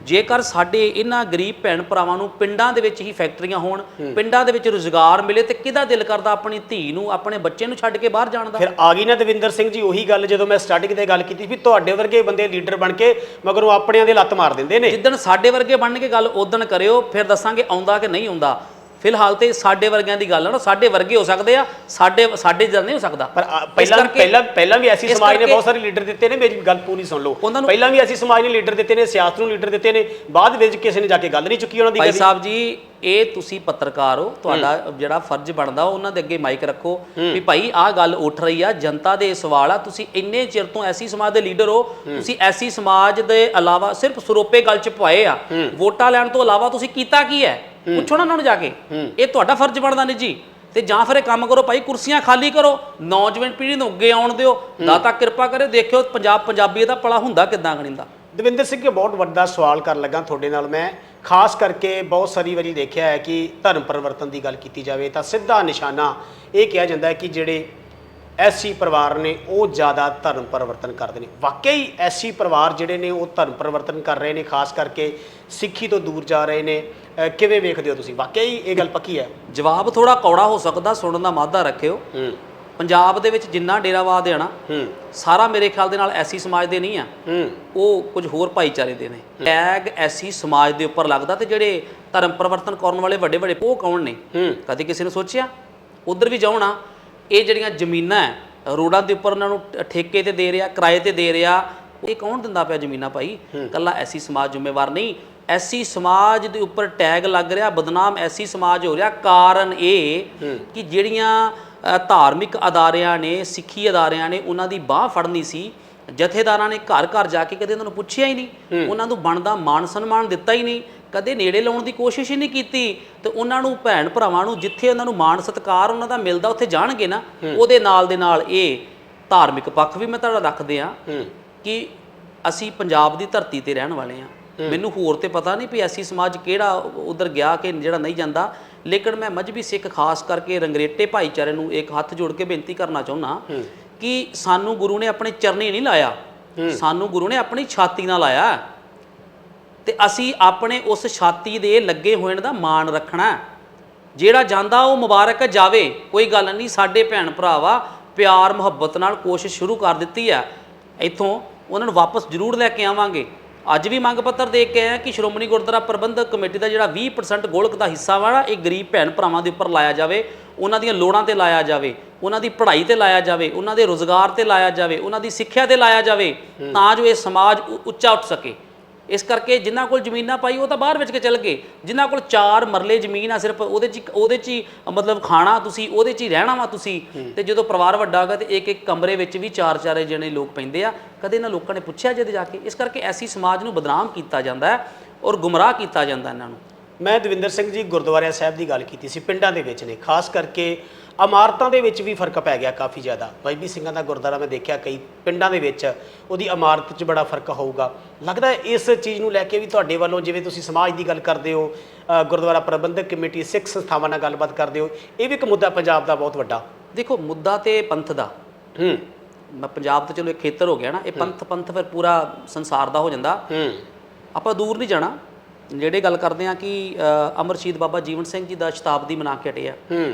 ਜੇਕਰ ਸਾਡੇ ਇਹਨਾਂ ਗਰੀਬ ਭੈਣ ਭਰਾਵਾਂ ਨੂੰ ਪਿੰਡਾਂ ਦੇ ਵਿੱਚ ਹੀ ਫੈਕਟਰੀਆਂ ਹੋਣ ਪਿੰਡਾਂ ਦੇ ਵਿੱਚ ਰੋਜ਼ਗਾਰ ਮਿਲੇ ਤੇ ਕਿਹਦਾ ਦਿਲ ਕਰਦਾ ਆਪਣੀ ਧੀ ਨੂੰ ਆਪਣੇ ਬੱਚੇ ਨੂੰ ਛੱਡ ਕੇ ਬਾਹਰ ਜਾਣ ਦਾ? ਫਿਰ ਆ ਗਈ ਨਾ ਦਵਿੰਦਰ ਸਿੰਘ ਜੀ ਉਹੀ ਗੱਲ ਜਦੋਂ ਮੈਂ ਸਟਾਰਟਿੰਗ ਤੇ ਗੱਲ ਕੀਤੀ ਵੀ ਤੁਹਾਡੇ ਵਰਗੇ ਬੰਦੇ ਲੀਡਰ ਬਣ ਕੇ ਮਗਰੋਂ ਆਪਣਿਆਂ ਦੇ ਲੱਤ ਮਾਰ ਦਿੰਦੇ ਨੇ। ਜਿੱਦਣ ਸਾਡੇ ਵਰਗੇ ਬਣਨ ਕੇ ਗੱਲ ਉਦਣ ਕਰਿਓ ਫਿਰ ਦੱਸਾਂਗੇ ਆਉਂਦਾ ਕਿ ਨਹੀਂ ਆਉਂਦਾ। ਫਿਲਹਾਲ ਤੇ ਸਾਡੇ ਵਰਗਿਆਂ ਦੀ ਗੱਲ ਆ ਨਾ ਸਾਡੇ ਵਰਗੇ ਹੋ ਸਕਦੇ ਆ ਸਾਡੇ ਸਾਡੇ ਜਿਹਾ ਨਹੀਂ ਹੋ ਸਕਦਾ ਪਰ ਪਹਿਲਾਂ ਪਹਿਲਾਂ ਪਹਿਲਾਂ ਵੀ ਐਸੀ ਸਮਾਜ ਨੇ ਬਹੁਤ ਸਾਰੇ ਲੀਡਰ ਦਿੱਤੇ ਨੇ ਮੇਰੀ ਗੱਲ ਪੂਰੀ ਸੁਣ ਲਓ ਪਹਿਲਾਂ ਵੀ ਐਸੀ ਸਮਾਜ ਨੇ ਲੀਡਰ ਦਿੱਤੇ ਨੇ ਸਿਆਸਤ ਨੂੰ ਲੀਡਰ ਦਿੱਤੇ ਨੇ ਬਾਅਦ ਵਿੱਚ ਕਿਸੇ ਨੇ ਜਾ ਕੇ ਗੱਲ ਨਹੀਂ ਚੁੱਕੀ ਉਹਨਾਂ ਦੀ ਭਾਈ। ਸਾਹਿਬ ਜੀ ਇਹ ਤੁਸੀਂ ਪੱਤਰਕਾਰ ਹੋ ਤੁਹਾਡਾ ਜਿਹੜਾ ਫਰਜ਼ ਬਣਦਾ ਉਹਨਾਂ ਦੇ ਅੱਗੇ ਮਾਈਕ ਰੱਖੋ ਵੀ ਭਾਈ ਆਹ ਗੱਲ ਉੱਠ ਰਹੀ ਆ ਜਨਤਾ ਦੇ ਸਵਾਲ ਆ ਤੁਸੀਂ ਇੰਨੇ ਚਿਰ ਤੋਂ ਐਸੀ ਸਮਾਜ ਦੇ ਲੀਡਰ ਹੋ ਤੁਸੀਂ ਐਸੀ ਸਮਾਜ ਦੇ ਇਲਾਵਾ ਸਿਰਫ ਸਰੋਪੇ ਗੱਲ ਚ ਪਵਾਏ ਆ ਵੋਟਾਂ ਲੈਣ ਤੋਂ ਇਲਾਵਾ ਤੁਸੀਂ ਕੀਤਾ ਕੀ ਹੈ? ਪੁੱਛੋ ਨਾ ਉਹਨਾਂ ਨੂੰ ਜਾ ਕੇ। ਇਹ ਤੁਹਾਡਾ ਫਰਜ਼ ਬਣਦਾ ਨਹੀਂ ਜੀ ਤੇ ਜਾਂ ਫਿਰ ਇਹ ਕੰਮ ਕਰੋ ਭਾਈ ਕੁਰਸੀਆਂ ਖਾਲੀ ਕਰੋ ਨੌਜਵਾਨ ਪੀੜ੍ਹੀ ਨੂੰ ਅੱਗੇ ਆਉਣ ਦਿਓ। ਦਾਤਾ ਕਿਰਪਾ ਕਰੇ ਦੇਖਿਓ ਪੰਜਾਬ ਪੰਜਾਬੀ ਦਾ ਪਲਾ ਹੁੰਦਾ ਕਿਦਾਂ ਗਣਿੰਦਾ। ਦਵਿੰਦਰ ਸਿੰਘ ਇਹ ਬਹੁਤ ਵੱਡਾ ਸਵਾਲ ਕਰਨ ਲੱਗਾ ਤੁਹਾਡੇ ਨਾਲ ਮੈਂ। ਖਾਸ ਕਰਕੇ ਬਹੁਤ ਸਾਰੀ ਵਾਰੀ ਦੇਖਿਆ ਹੈ ਕਿ ਧਰਮ ਪਰਿਵਰਤਨ ਦੀ ਗੱਲ ਕੀਤੀ ਜਾਵੇ ਤਾਂ ਸਿੱਧਾ ਨਿਸ਼ਾਨਾ ਇਹ ਕਿਹਾ ਜਾਂਦਾ ਹੈ ਕਿ ਜਿਹੜੇ ਐਸੀ ਪਰਿਵਾਰ ਨੇ ਉਹ ਜ਼ਿਆਦਾ ਧਰਮ ਪਰਿਵਰਤਨ ਕਰਦੇ ਨੇ। ਵਾਕਈ ਐਸੀ ਪਰਿਵਾਰ ਜਿਹੜੇ ਨੇ ਉਹ ਧਰਮ ਪਰਿਵਰਤਨ ਕਰ ਰਹੇ ਨੇ ਖਾਸ ਕਰਕੇ ਸਿੱਖੀ ਤੋਂ ਦੂਰ ਜਾ ਰਹੇ ਨੇ। ਅਹ ਕਿਵੇਂ ਵੇਖਦੇ ਹੋ ਤੁਸੀਂ? ਵਾਕਈ ਇਹ ਗੱਲ ਪੱਕੀ ਹੈ? ਜਵਾਬ ਥੋੜਾ ਕੌੜਾ ਹੋ ਸਕਦਾ ਸੁਣਨ ਦਾ ਮਾਧਾ ਰੱਖਿਓ। ਹੂੰ। ਪੰਜਾਬ ਦੇ ਵਿੱਚ ਜਿੰਨਾ ਡੇਰਾਵਾਦ ਹੈ ਨਾ ਹੂੰ। ਸਾਰਾ ਮੇਰੇ ਖਿਆਲ ਦੇ ਨਾਲ ਐਸੀ ਸਮਾਜ ਦੇ ਨਹੀਂ ਆ। ਹੂੰ। ਉਹ ਕੁਝ ਹੋਰ ਭਾਈਚਾਰੇ ਦੇ ਨੇ। ਟੈਗ ਐਸੀ ਸਮਾਜ ਦੇ ਉੱਪਰ ਲੱਗਦਾ ਤੇ ਜਿਹੜੇ ਧਰਮ ਪਰਿਵਰਤਨ ਕਰਨ ਵਾਲੇ ਵੱਡੇ ਵੱਡੇ ਉਹ ਕੌਣ ਨੇ? ਹੂੰ। ਕਦੇ ਕਿਸੇ ਨੇ ਸੋਚਿਆ? ਉਧਰ ਵੀ ਨਾ ਇਹ ਜਿਹੜੀਆਂ ਜ਼ਮੀਨਾਂ ਰੋਡਾਂ ਦੇ ਉੱਪਰ ਉਹਨਾਂ ਨੂੰ ਠੇਕੇ ਤੇ ਦੇ ਰਿਹਾ ਕਿਰਾਏ ਤੇ ਦੇ ਰਿਹਾ ਇਹ ਕੌਣ ਦਿੰਦਾ ਪਿਆ ਜ਼ਮੀਨਾਂ ਭਾਈ? ਕੱਲਾ ਐਸੀ ਸਮਾਜ ਜ਼ਿੰਮੇਵਾਰ ਨਹੀਂ। ਐਸੀ ਸਮਾਜ ਦੇ ਉੱਪਰ ਟੈਗ ਲੱਗ ਰਿਹਾ ਬਦਨਾਮ ਐਸੀ ਸਮਾਜ ਹੋ ਰਿਹਾ। ਕਾਰਨ ਇਹ ਕਿ ਜਿਹੜੀਆਂ ਧਾਰਮਿਕ ਅਦਾਰਿਆਂ ਨੇ ਸਿੱਖੀ ਅਦਾਰਿਆਂ ਨੇ ਉਹਨਾਂ ਦੀ ਬਾਹ ਫੜਨੀ ਸੀ। ਜਥੇਦਾਰਾਂ ਨੇ ਘਰ ਘਰ ਜਾ ਕੇ ਕਦੇ ਉਹਨਾਂ ਨੂੰ ਪੁੱਛਿਆ ਹੀ ਨਹੀਂ। ਉਹਨਾਂ ਨੂੰ ਬਣਦਾ ਮਾਣ ਸਨਮਾਨ ਦਿੱਤਾ ਹੀ ਨਹੀਂ। ਕਦੇ ਨੇੜੇ ਲਾਉਣ ਦੀ ਕੋਸ਼ਿਸ਼ ਹੀ ਨਹੀਂ ਕੀਤੀ। ਤੇ ਉਹਨਾਂ ਨੂੰ ਭੈਣ ਭਰਾਵਾਂ ਨੂੰ ਜਿੱਥੇ ਉਹਨਾਂ ਨੂੰ ਮਾਣ ਸਤਿਕਾਰ ਉਹਨਾਂ ਦਾ ਮਿਲਦਾ ਉੱਥੇ ਜਾਣਗੇ ਨਾ। ਉਹਦੇ ਨਾਲ ਦੇ ਨਾਲ ਇਹ ਧਾਰਮਿਕ ਪੱਖ ਵੀ ਮੈਂ ਤੁਹਾਡਾ ਰੱਖਦੇ ਆ ਕਿ ਅਸੀਂ ਪੰਜਾਬ ਦੀ ਧਰਤੀ ਤੇ ਰਹਿਣ ਵਾਲੇ ਆ ਮੈਨੂੰ ਹੋਰ ਤੇ ਪਤਾ ਨਹੀਂ ਵੀ ਐਸੀ ਸਮਾਜ ਕਿਹੜਾ ਉਧਰ ਗਿਆ ਕਿ ਜਿਹੜਾ ਨਹੀਂ ਜਾਂਦਾ। ਲੇਕਿਨ ਮੈਂ ਮਜਬੀ ਸਿੱਖ ਖਾਸ ਕਰਕੇ ਰੰਗਰੇਟੇ ਭਾਈਚਾਰੇ ਨੂੰ ਇੱਕ ਹੱਥ ਜੋੜ ਕੇ ਬੇਨਤੀ ਕਰਨਾ ਚਾਹੁੰਦਾ ਕਿ ਸਾਨੂੰ ਗੁਰੂ ਨੇ ਆਪਣੇ ਚਰਨੀ ਨਹੀਂ ਲਾਇਆ। ਸਾਨੂੰ ਗੁਰੂ ਨੇ ਆਪਣੀ ਛਾਤੀ ਨਾਲ ਲਾਇਆ। ਤੇ ਅਸੀਂ ਆਪਣੇ ਉਸ ਛਾਤੀ ਦੇ ਲੱਗੇ ਹੋਣ ਦਾ ਮਾਣ ਰੱਖਣਾ। ਜਿਹੜਾ ਜਾਂਦਾ ਉਹ ਮੁਬਾਰਕ ਜਾਵੇ। ਕੋਈ ਗੱਲ ਨਹੀਂ ਸਾਡੇ ਭੈਣ ਭਰਾਵਾ ਪਿਆਰ ਮੁਹੱਬਤ ਨਾਲ ਕੋਸ਼ਿਸ਼ ਸ਼ੁਰੂ ਕਰ ਦਿੱਤੀ ਆ ਇੱਥੋਂ ਉਹਨਾਂ ਨੂੰ ਵਾਪਸ ਜ਼ਰੂਰ ਲੈ ਕੇ ਆਵਾਂਗੇ। ਅੱਜ ਵੀ ਮੰਗ ਪੱਤਰ ਦੇ ਕੇ ਆਏ ਆ ਕਿ ਸ਼੍ਰੋਮਣੀ ਗੁਰਦੁਆਰਾ ਪ੍ਰਬੰਧਕ ਕਮੇਟੀ ਦਾ ਜਿਹੜਾ 20% ਗੋਲਕ ਦਾ ਹਿੱਸਾ ਵਾ ਨਾ ਇਹ ਗਰੀਬ ਭੈਣ ਭਰਾਵਾਂ ਦੇ ਉੱਪਰ ਲਾਇਆ ਜਾਵੇ ਉਹਨਾਂ ਦੀਆਂ ਲੋੜਾਂ ਤੇ ਲਾਇਆ ਜਾਵੇ ਉਹਨਾਂ ਦੀ ਪੜ੍ਹਾਈ ਤੇ ਲਾਇਆ ਜਾਵੇ ਉਹਨਾਂ ਦੇ ਰੋਜ਼ਗਾਰ ਤੇ ਲਾਇਆ ਜਾਵੇ ਉਹਨਾਂ ਦੀ ਸਿੱਖਿਆ ਤੇ ਲਾਇਆ ਜਾਵੇ ਤਾਂ ਜੋ ਇਹ ਸਮਾਜ ਉੱਚਾ ਉੱਠ ਸਕੇ। ਇਸ ਕਰਕੇ ਜਿਨ੍ਹਾਂ ਕੋਲ ਜ਼ਮੀਨਾਂ ਪਾਈ ਉਹ ਤਾਂ ਬਾਹਰ ਵਿੱਚ ਕੇ ਚੱਲ ਗਏ। ਜਿਨ੍ਹਾਂ ਕੋਲ 4 ਮਰਲੇ ਜ਼ਮੀਨ ਆ ਸਿਰਫ ਉਹਦੇ 'ਚ ਉਹਦੇ 'ਚ ਹੀ ਮਤਲਬ ਖਾਣਾ ਤੁਸੀਂ ਉਹਦੇ 'ਚ ਹੀ ਰਹਿਣਾ ਵਾ ਤੁਸੀਂ। ਤੇ ਜਦੋਂ ਪਰਿਵਾਰ ਵੱਡਾ ਹੋਗਾ ਤੇ ਇੱਕ ਇੱਕ ਕਮਰੇ ਵਿੱਚ ਵੀ ਚਾਰ ਚਾਰੇ ਜਣੇ ਲੋਕ ਪੈਂਦੇ ਆ ਕਦੇ ਇਹਨਾਂ ਲੋਕਾਂ ਨੇ ਪੁੱਛਿਆ ਜਦ ਜਾ ਕੇ? ਇਸ ਕਰਕੇ ਐਸੀ ਸਮਾਜ ਨੂੰ ਬਦਨਾਮ ਕੀਤਾ ਜਾਂਦਾ ਹੈ ਔਰ ਗੁੰਮਰਾਹ ਕੀਤਾ ਜਾਂਦਾ ਇਹਨਾਂ ਨੂੰ। ਮੈਂ ਦਵਿੰਦਰ ਸਿੰਘ ਜੀ ਗੁਰਦੁਆਰਾ ਸਾਹਿਬ ਦੀ ਗੱਲ ਕੀਤੀ ਸੀ ਪਿੰਡਾਂ ਦੇ ਵਿੱਚ ਨੇ। ਖਾਸ ਕਰਕੇ ਇਮਾਰਤਾਂ ਦੇ ਵਿੱਚ ਵੀ ਫ਼ਰਕ ਪੈ ਗਿਆ ਕਾਫੀ ਜ਼ਿਆਦਾ। ਬਾਈਬੀ ਸਿੰਘਾਂ ਦਾ ਗੁਰਦੁਆਰਾ ਮੈਂ ਦੇਖਿਆ ਕਈ ਪਿੰਡਾਂ ਦੇ ਵਿੱਚ ਉਹਦੀ ਇਮਾਰਤ 'ਚ ਬੜਾ ਫ਼ਰਕ ਹੋਊਗਾ। ਲੱਗਦਾ ਇਸ ਚੀਜ਼ ਨੂੰ ਲੈ ਕੇ ਵੀ ਤੁਹਾਡੇ ਵੱਲੋਂ ਜਿਵੇਂ ਤੁਸੀਂ ਸਮਾਜ ਦੀ ਗੱਲ ਕਰਦੇ ਹੋ ਗੁਰਦੁਆਰਾ ਪ੍ਰਬੰਧਕ ਕਮੇਟੀ ਸਿੱਖ ਸੰਸਥਾਵਾਂ ਨਾਲ ਗੱਲਬਾਤ ਕਰਦੇ ਹੋ ਇਹ ਵੀ ਇੱਕ ਮੁੱਦਾ ਪੰਜਾਬ ਦਾ ਬਹੁਤ ਵੱਡਾ। ਦੇਖੋ ਮੁੱਦਾ ਤੇ ਪੰਥ ਦਾ। ਹੂੰ। ਮੈਂ ਪੰਜਾਬ ਤੇ ਚਲੋ ਇੱਕ ਖੇਤਰ ਹੋ ਗਿਆ ਨਾ ਇਹ ਪੰਥ ਪੰਥ ਫਿਰ ਪੂਰਾ ਸੰਸਾਰ ਦਾ ਹੋ ਜਾਂਦਾ। ਹੂੰ। ਆਪਾਂ ਦੂਰ ਨਹੀਂ ਜਾਣਾ। ਜਿਹੜੇ ਗੱਲ ਕਰਦੇ ਆ ਕਿ ਅ, ਅਮਰ ਸ਼ਹੀਦ ਬਾਬਾ ਜੀਵਨ ਸਿੰਘ ਜੀ ਦਾ ਸ਼ਤਾਬਦੀ ਮਨਾ ਕੇ ਹਟੇ ਆ। ਹੂੰ।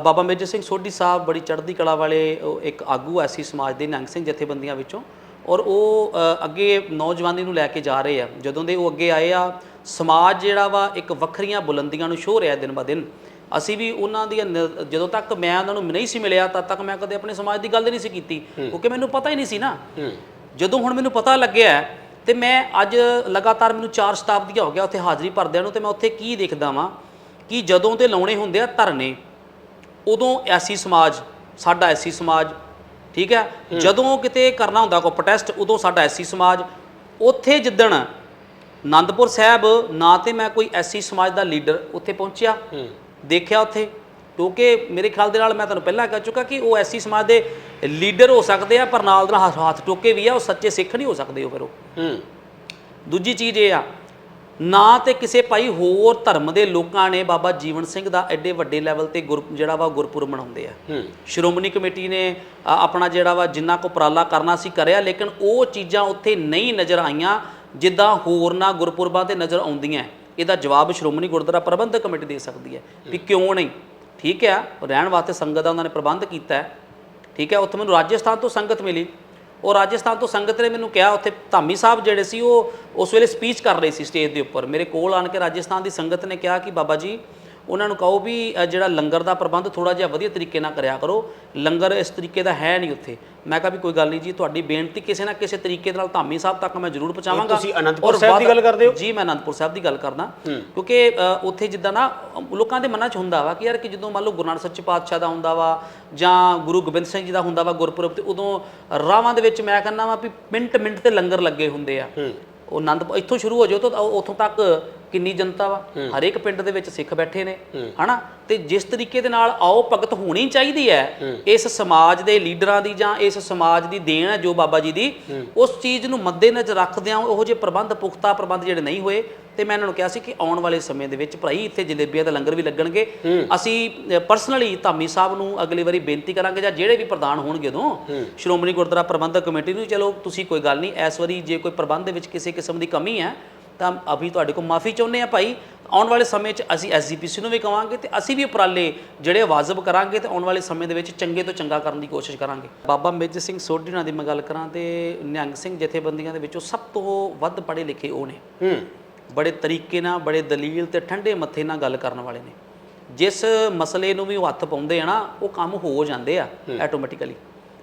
ਬਾਬਾ ਮੇਜਰ ਸਿੰਘ ਸੋਢੀ ਸਾਹਿਬ ਬੜੀ ਚੜ੍ਹਦੀ ਕਲਾ ਵਾਲੇ ਇੱਕ ਆਗੂ ਐਸੀ ਸਮਾਜ ਦੇ ਨਿਹੰਗ ਸਿੰਘ ਜਥੇਬੰਦੀਆਂ ਵਿੱਚੋਂ ਔਰ ਉਹ ਅੱਗੇ ਨੌਜਵਾਨੀ ਨੂੰ ਲੈ ਕੇ ਜਾ ਰਹੇ ਆ। ਜਦੋਂ ਦੇ ਉਹ ਅੱਗੇ ਆਏ ਆ ਸਮਾਜ ਜਿਹੜਾ ਵਾ ਇੱਕ ਵੱਖਰੀਆਂ ਬੁਲੰਦੀਆਂ ਨੂੰ ਛੋਹ ਰਿਹਾ ਦਿਨ ਬ ਦਿਨ। ਅਸੀਂ ਵੀ ਉਹਨਾਂ ਨ- ਜਦੋਂ ਤੱਕ ਮੈਂ ਉਹਨਾਂ ਨੂੰ ਨਹੀਂ ਸੀ ਮਿਲਿਆ ਤਦ ਤੱਕ ਮੈਂ ਕਦੇ ਆਪਣੇ ਸਮਾਜ ਦੀ ਗੱਲ ਨਹੀਂ ਸੀ ਕੀਤੀ। ਕਿਉਂਕਿ ਮੈਨੂੰ ਪਤਾ ਹੀ ਨਹੀਂ ਸੀ ਨਾ। ਜਦੋਂ ਹੁਣ ਮੈਨੂੰ ਪਤਾ ਲੱਗਿਆ ਤੇ ਮੈਂ ਅੱਜ ਲਗਾਤਾਰ ਮੈਨੂੰ 4 ਸ਼ਤਾਬਦੀਆਂ ਹੋ ਗਿਆ ਉੱਥੇ ਹਾਜ਼ਰੀ ਭਰਦਿਆਂ ਨੂੰ ਤੇ ਮੈਂ ਉੱਥੇ ਕੀ ਦੇਖਦਾ ਵਾਂ ਕਿ ਜਦੋਂ ਤੇ ਲਾਉਣੇ ਹੁੰਦੇ ਆ ਧਰਨੇ ਉਦੋਂ ਐਸੀ ਸਮਾਜ ਸਾਡਾ ਐਸੀ ਸਮਾਜ ਠੀਕ ਹੈ? ਜਦੋਂ ਕਿਤੇ ਕਰਨਾ ਹੁੰਦਾ ਕੋਈ ਪ੍ਰੋਟੈਸਟ ਉਦੋਂ ਸਾਡਾ ਐਸੀ ਸਮਾਜ। ਉੱਥੇ ਜਿੱਦਣ ਆਨੰਦਪੁਰ ਸਾਹਿਬ ਨਾ ਤੇ ਮੈਂ ਕੋਈ ਐਸੀ ਸਮਾਜ ਦਾ ਲੀਡਰ ਉੱਥੇ ਪਹੁੰਚਿਆ। ਦੇਖਿਆ ਉੱਥੇ। ਕਿਉਂਕਿ ਮੇਰੇ ਖਿਆਲ ਦੇ ਨਾਲ ਮੈਂ ਤੁਹਾਨੂੰ ਪਹਿਲਾਂ ਕਹਿ ਚੁੱਕਾ ਕਿ ਉਹ ਐਸੀ ਸਮਾਜ ਦੇ ਲੀਡਰ ਹੋ ਸਕਦੇ ਆ ਪਰ ਨਾਲ ਦੇ ਨਾਲ ਹੱਥ- ਟੋਕੇ ਵੀ ਆ ਉਹ ਸੱਚੇ ਸਿੱਖ ਨਹੀਂ ਹੋ ਸਕਦੇ ਉਹ ਫਿਰ ਉਹ। ਦੂਜੀ ਚੀਜ਼ ਇਹ ਆ ਨਾ ਤੇ ਕਿਸੇ ਭਾਈ ਹੋਰ ਧਰਮ ਦੇ ਲੋਕਾਂ ਨੇ ਬਾਬਾ ਜੀਵਨ ਸਿੰਘ ਦਾ ਐਡੇ ਵੱਡੇ ਲੈਵਲ ਤੇ ਗੁਰ ਜਿਹੜਾ ਵਾ ਗੁਰਪੁਰਬ ਮਨਾਉਂਦੇ ਆ। ਸ਼੍ਰੋਮਣੀ ਕਮੇਟੀ ਨੇ ਆਪਣਾ ਜਿਹੜਾ ਵਾ ਜਿੰਨਾ ਕੋ ਉਪਰਾਲਾ ਕਰਨਾ ਸੀ ਕਰਿਆ ਲੇਕਿਨ ਉਹ ਚੀਜ਼ਾਂ ਉੱਥੇ ਨਹੀਂ ਨਜ਼ਰ ਆਈਆਂ ਜਿੱਦਾਂ ਹੋਰਨਾਂ ਗੁਰਪੁਰਬਾਂ ਤੇ ਨਜ਼ਰ ਆਉਂਦੀਆਂ। ਇਹਦਾ ਜਵਾਬ ਸ਼੍ਰੋਮਣੀ ਗੁਰਦੁਆਰਾ ਪ੍ਰਬੰਧਕ ਕਮੇਟੀ ਦੇ ਸਕਦੀ ਹੈ ਵੀ ਕਿਉਂ ਨਹੀਂ? ਠੀਕ ਹੈ ਰਹਿਣ ਵਾਸਤੇ ਸੰਗਤ ਦਾ ਉਹਨਾਂ ਨੇ ਪ੍ਰਬੰਧ ਕੀਤਾ ਹੈ। ਠੀਕ ਹੈ ਉੱਥੇ ਮੈਨੂੰ ਰਾਜਸਥਾਨ ਤੋਂ ਸੰਗਤ ਮਿਲੀ। ਔਰ ਰਾਜਸਥਾਨ ਤੋਂ ਸੰਗਤ ਨੇ ਮੈਨੂੰ ਕਿਹਾ, ਉੱਥੇ ਧਾਮੀ ਸਾਹਿਬ ਜਿਹੜੇ ਸੀ, ਉਹ ਉਸ ਵੇਲੇ ਸਪੀਚ ਕਰ ਰਹੇ ਸੀ ਸਟੇਜ ਦੇ ਉੱਪਰ। ਮੇਰੇ ਕੋਲ ਆਣ ਕੇ ਰਾਜਸਥਾਨ ਦੀ ਸੰਗਤ ਨੇ ਕਿਹਾ ਕਿ ਬਾਬਾ ਜੀ ਉਹਨਾਂ ਨੂੰ ਕਹੋ ਵੀ ਜਿਹੜਾ ਲੰਗਰ ਦਾ ਪ੍ਰਬੰਧ ਥੋੜਾ ਜਿਹਾ ਵਧੀਆ ਤਰੀਕੇ ਨਾਲ ਕਰਿਆ ਕਰੋ। ਲੰਗਰ ਇਸ ਤਰੀਕੇ ਦਾ ਹੈ ਨਹੀਂ ਉੱਥੇ। ਮੈਂ ਕਿਹਾ ਵੀ ਕੋਈ ਗੱਲ ਨਹੀਂ ਜੀ ਤੁਹਾਡੀ ਬੇਨਤੀ ਕਿਸੇ ਨਾ ਕਿਸੇ ਤਰੀਕੇ ਨਾਲ ਧਾਮੀ ਸਾਹਿਬ ਤੱਕ ਮੈਂ ਜ਼ਰੂਰ ਪਹੁੰਚਾਵਾਂਗਾ। ਤੁਸੀਂ ਅਨੰਦਪੁਰ ਸਾਹਿਬ ਦੀ ਗੱਲ ਕਰਦੇ ਹੋ? ਜੀ ਮੈਂ ਅਨੰਦਪੁਰ ਸਾਹਿਬ ਦੀ ਗੱਲ ਕਰਦਾ। ਕਿਉਂਕਿ ਉੱਥੇ ਜਿੱਦਾਂ ਨਾ ਲੋਕਾਂ ਦੇ ਮਨਾਂ 'ਚ ਹੁੰਦਾ ਵਾ ਕਿ ਯਾਰ ਕਿ ਜਦੋਂ ਮੰਨ ਲਓ ਗੁਰੂ ਨਾਨਕ ਸੱਚੇ ਪਾਤਸ਼ਾਹ ਦਾ ਹੁੰਦਾ ਵਾ ਜਾਂ ਗੁਰੂ ਗੋਬਿੰਦ ਸਿੰਘ ਜੀ ਦਾ ਹੁੰਦਾ ਵਾ ਗੁਰਪੁਰਬ ਤੇ ਉਦੋਂ ਰਾਵਾਂ ਦੇ ਵਿੱਚ ਮੈਂ ਕਹਿੰਦਾ ਵਾ ਵੀ ਮਿੰਟ ਮਿੰਟ ਤੇ ਲੰਗਰ ਲੱਗੇ ਹੁੰਦੇ ਆ। ਉਹ ਆਨੰਦ ਇੱਥੋਂ ਸ਼ੁਰੂ ਹੋ ਜਾਓ ਤਾਂ ਉਹ- ਉੱਥੋਂ ਤੱਕ ਕਿੰਨੀ ਜਨਤਾ ਵਾ? ਹਰੇਕ ਪਿੰਡ ਦੇ ਵਿੱਚ ਸਿੱਖ ਬੈਠੇ ਨੇ ਹਨਾ? ਤੇ ਜਿਸ ਤਰੀਕੇ ਦੇ ਨਾਲ ਆਓ ਭਗਤ ਹੋਣੀ ਚਾਹੀਦੀ ਹੈ ਇਸ ਸਮਾਜ ਦੇ ਲੀਡਰਾਂ ਦੀ ਜਾਂ ਇਸ ਸਮਾਜ ਦੀ ਦੇਣ ਹੈ ਜੋ ਬਾਬਾ ਜੀ ਦੀ ਉਸ ਚੀਜ਼ ਨੂੰ ਮੱਦੇਨਜ਼ਰ ਰੱਖਦਿਆਂ ਉਹੋ ਜਿਹੇ ਪ੍ਰਬੰਧ ਪੁਖਤਾ ਪ੍ਰਬੰਧ ਜਿਹੜੇ ਨਹੀਂ ਹੋਏ ਤੇ ਮੈਂ ਇਹਨਾਂ ਨੂੰ ਕਿਹਾ ਸੀ ਕਿ ਆਉਣ ਵਾਲੇ ਸਮੇਂ ਦੇ ਵਿੱਚ ਭਰਾਈ ਇੱਥੇ ਜਲੇਬੀਆਂ ਦਾ ਲੰਗਰ ਵੀ ਲੱਗਣਗੇ। ਅਸੀਂ ਪਰਸਨਲੀ ਧਾਮੀ ਸਾਹਿਬ ਨੂੰ ਅਗਲੀ ਵਾਰੀ ਬੇਨਤੀ ਕਰਾਂਗੇ ਜਾਂ ਜਿਹੜੇ ਵੀ ਪ੍ਰਧਾਨ ਹੋਣਗੇ ਉਦੋਂ ਸ਼੍ਰੋਮਣੀ ਗੁਰਦੁਆਰਾ ਪ੍ਰਬੰਧਕ ਕਮੇਟੀ ਨੂੰ ਚਲੋ ਤੁਸੀਂ ਕੋਈ ਗੱਲ ਨਹੀਂ ਇਸ ਵਾਰੀ ਜੇ ਕੋਈ ਪ੍ਰਬੰਧ ਦੇ ਵਿੱਚ ਕਿਸੇ ਕਿਸਮ ਦੀ ਕਮੀ ਹੈ ਤਾਂ ਅਭੀ ਤੁਹਾਡੇ ਕੋਲ ਮਾਫੀ ਚਾਹੁੰਦੇ ਆ ਭਾਈ। ਆਉਣ ਵਾਲੇ ਸਮੇਂ 'ਚ ਅਸੀਂ ਐਸਜੀਪੀਸੀ ਨੂੰ ਵੀ ਕਵਾਂਗੇ ਤੇ ਅਸੀਂ ਵੀ ਉਪਰਾਲੇ ਜਿਹੜੇ ਵਾਜਬ ਕਰਾਂਗੇ ਤੇ ਆਉਣ ਵਾਲੇ ਸਮੇਂ ਦੇ ਵਿੱਚ ਚੰਗੇ ਤੋਂ ਚੰਗਾ ਕਰਨ ਦੀ ਕੋਸ਼ਿਸ਼ ਕਰਾਂਗੇ। ਬਾਬਾ ਮੇਜਰ ਸਿੰਘ ਸੋਢੀ ਨਾਲ ਦੀ ਮੈਂ ਗੱਲ ਕਰਾਂ ਤੇ ਨਿਹੰਗ ਸਿੰਘ ਜਥੇਬੰਦੀਆਂ ਦੇ ਵਿੱਚੋਂ ਸਭ ਤੋਂ ਵੱਧ ਪੜ੍ਹੇ ਲਿਖੇ ਉਹ ਨੇ। ਹੂੰ। ਬੜੇ ਤਰੀਕੇ ਨਾਲ ਬੜੇ ਦਲੀਲ ਤੇ ਠੰਡੇ ਮੱਥੇ ਨਾਲ ਗੱਲ ਕਰਨ ਵਾਲੇ ਨੇ। ਜਿਸ ਮਸਲੇ ਨੂੰ ਵੀ ਉਹ ਹੱਥ ਪਾਉਂਦੇ ਆ ਨਾ ਉਹ ਕੰਮ ਹੋ ਜਾਂਦੇ ਆ ਆਟੋਮੈਟਿਕਲੀ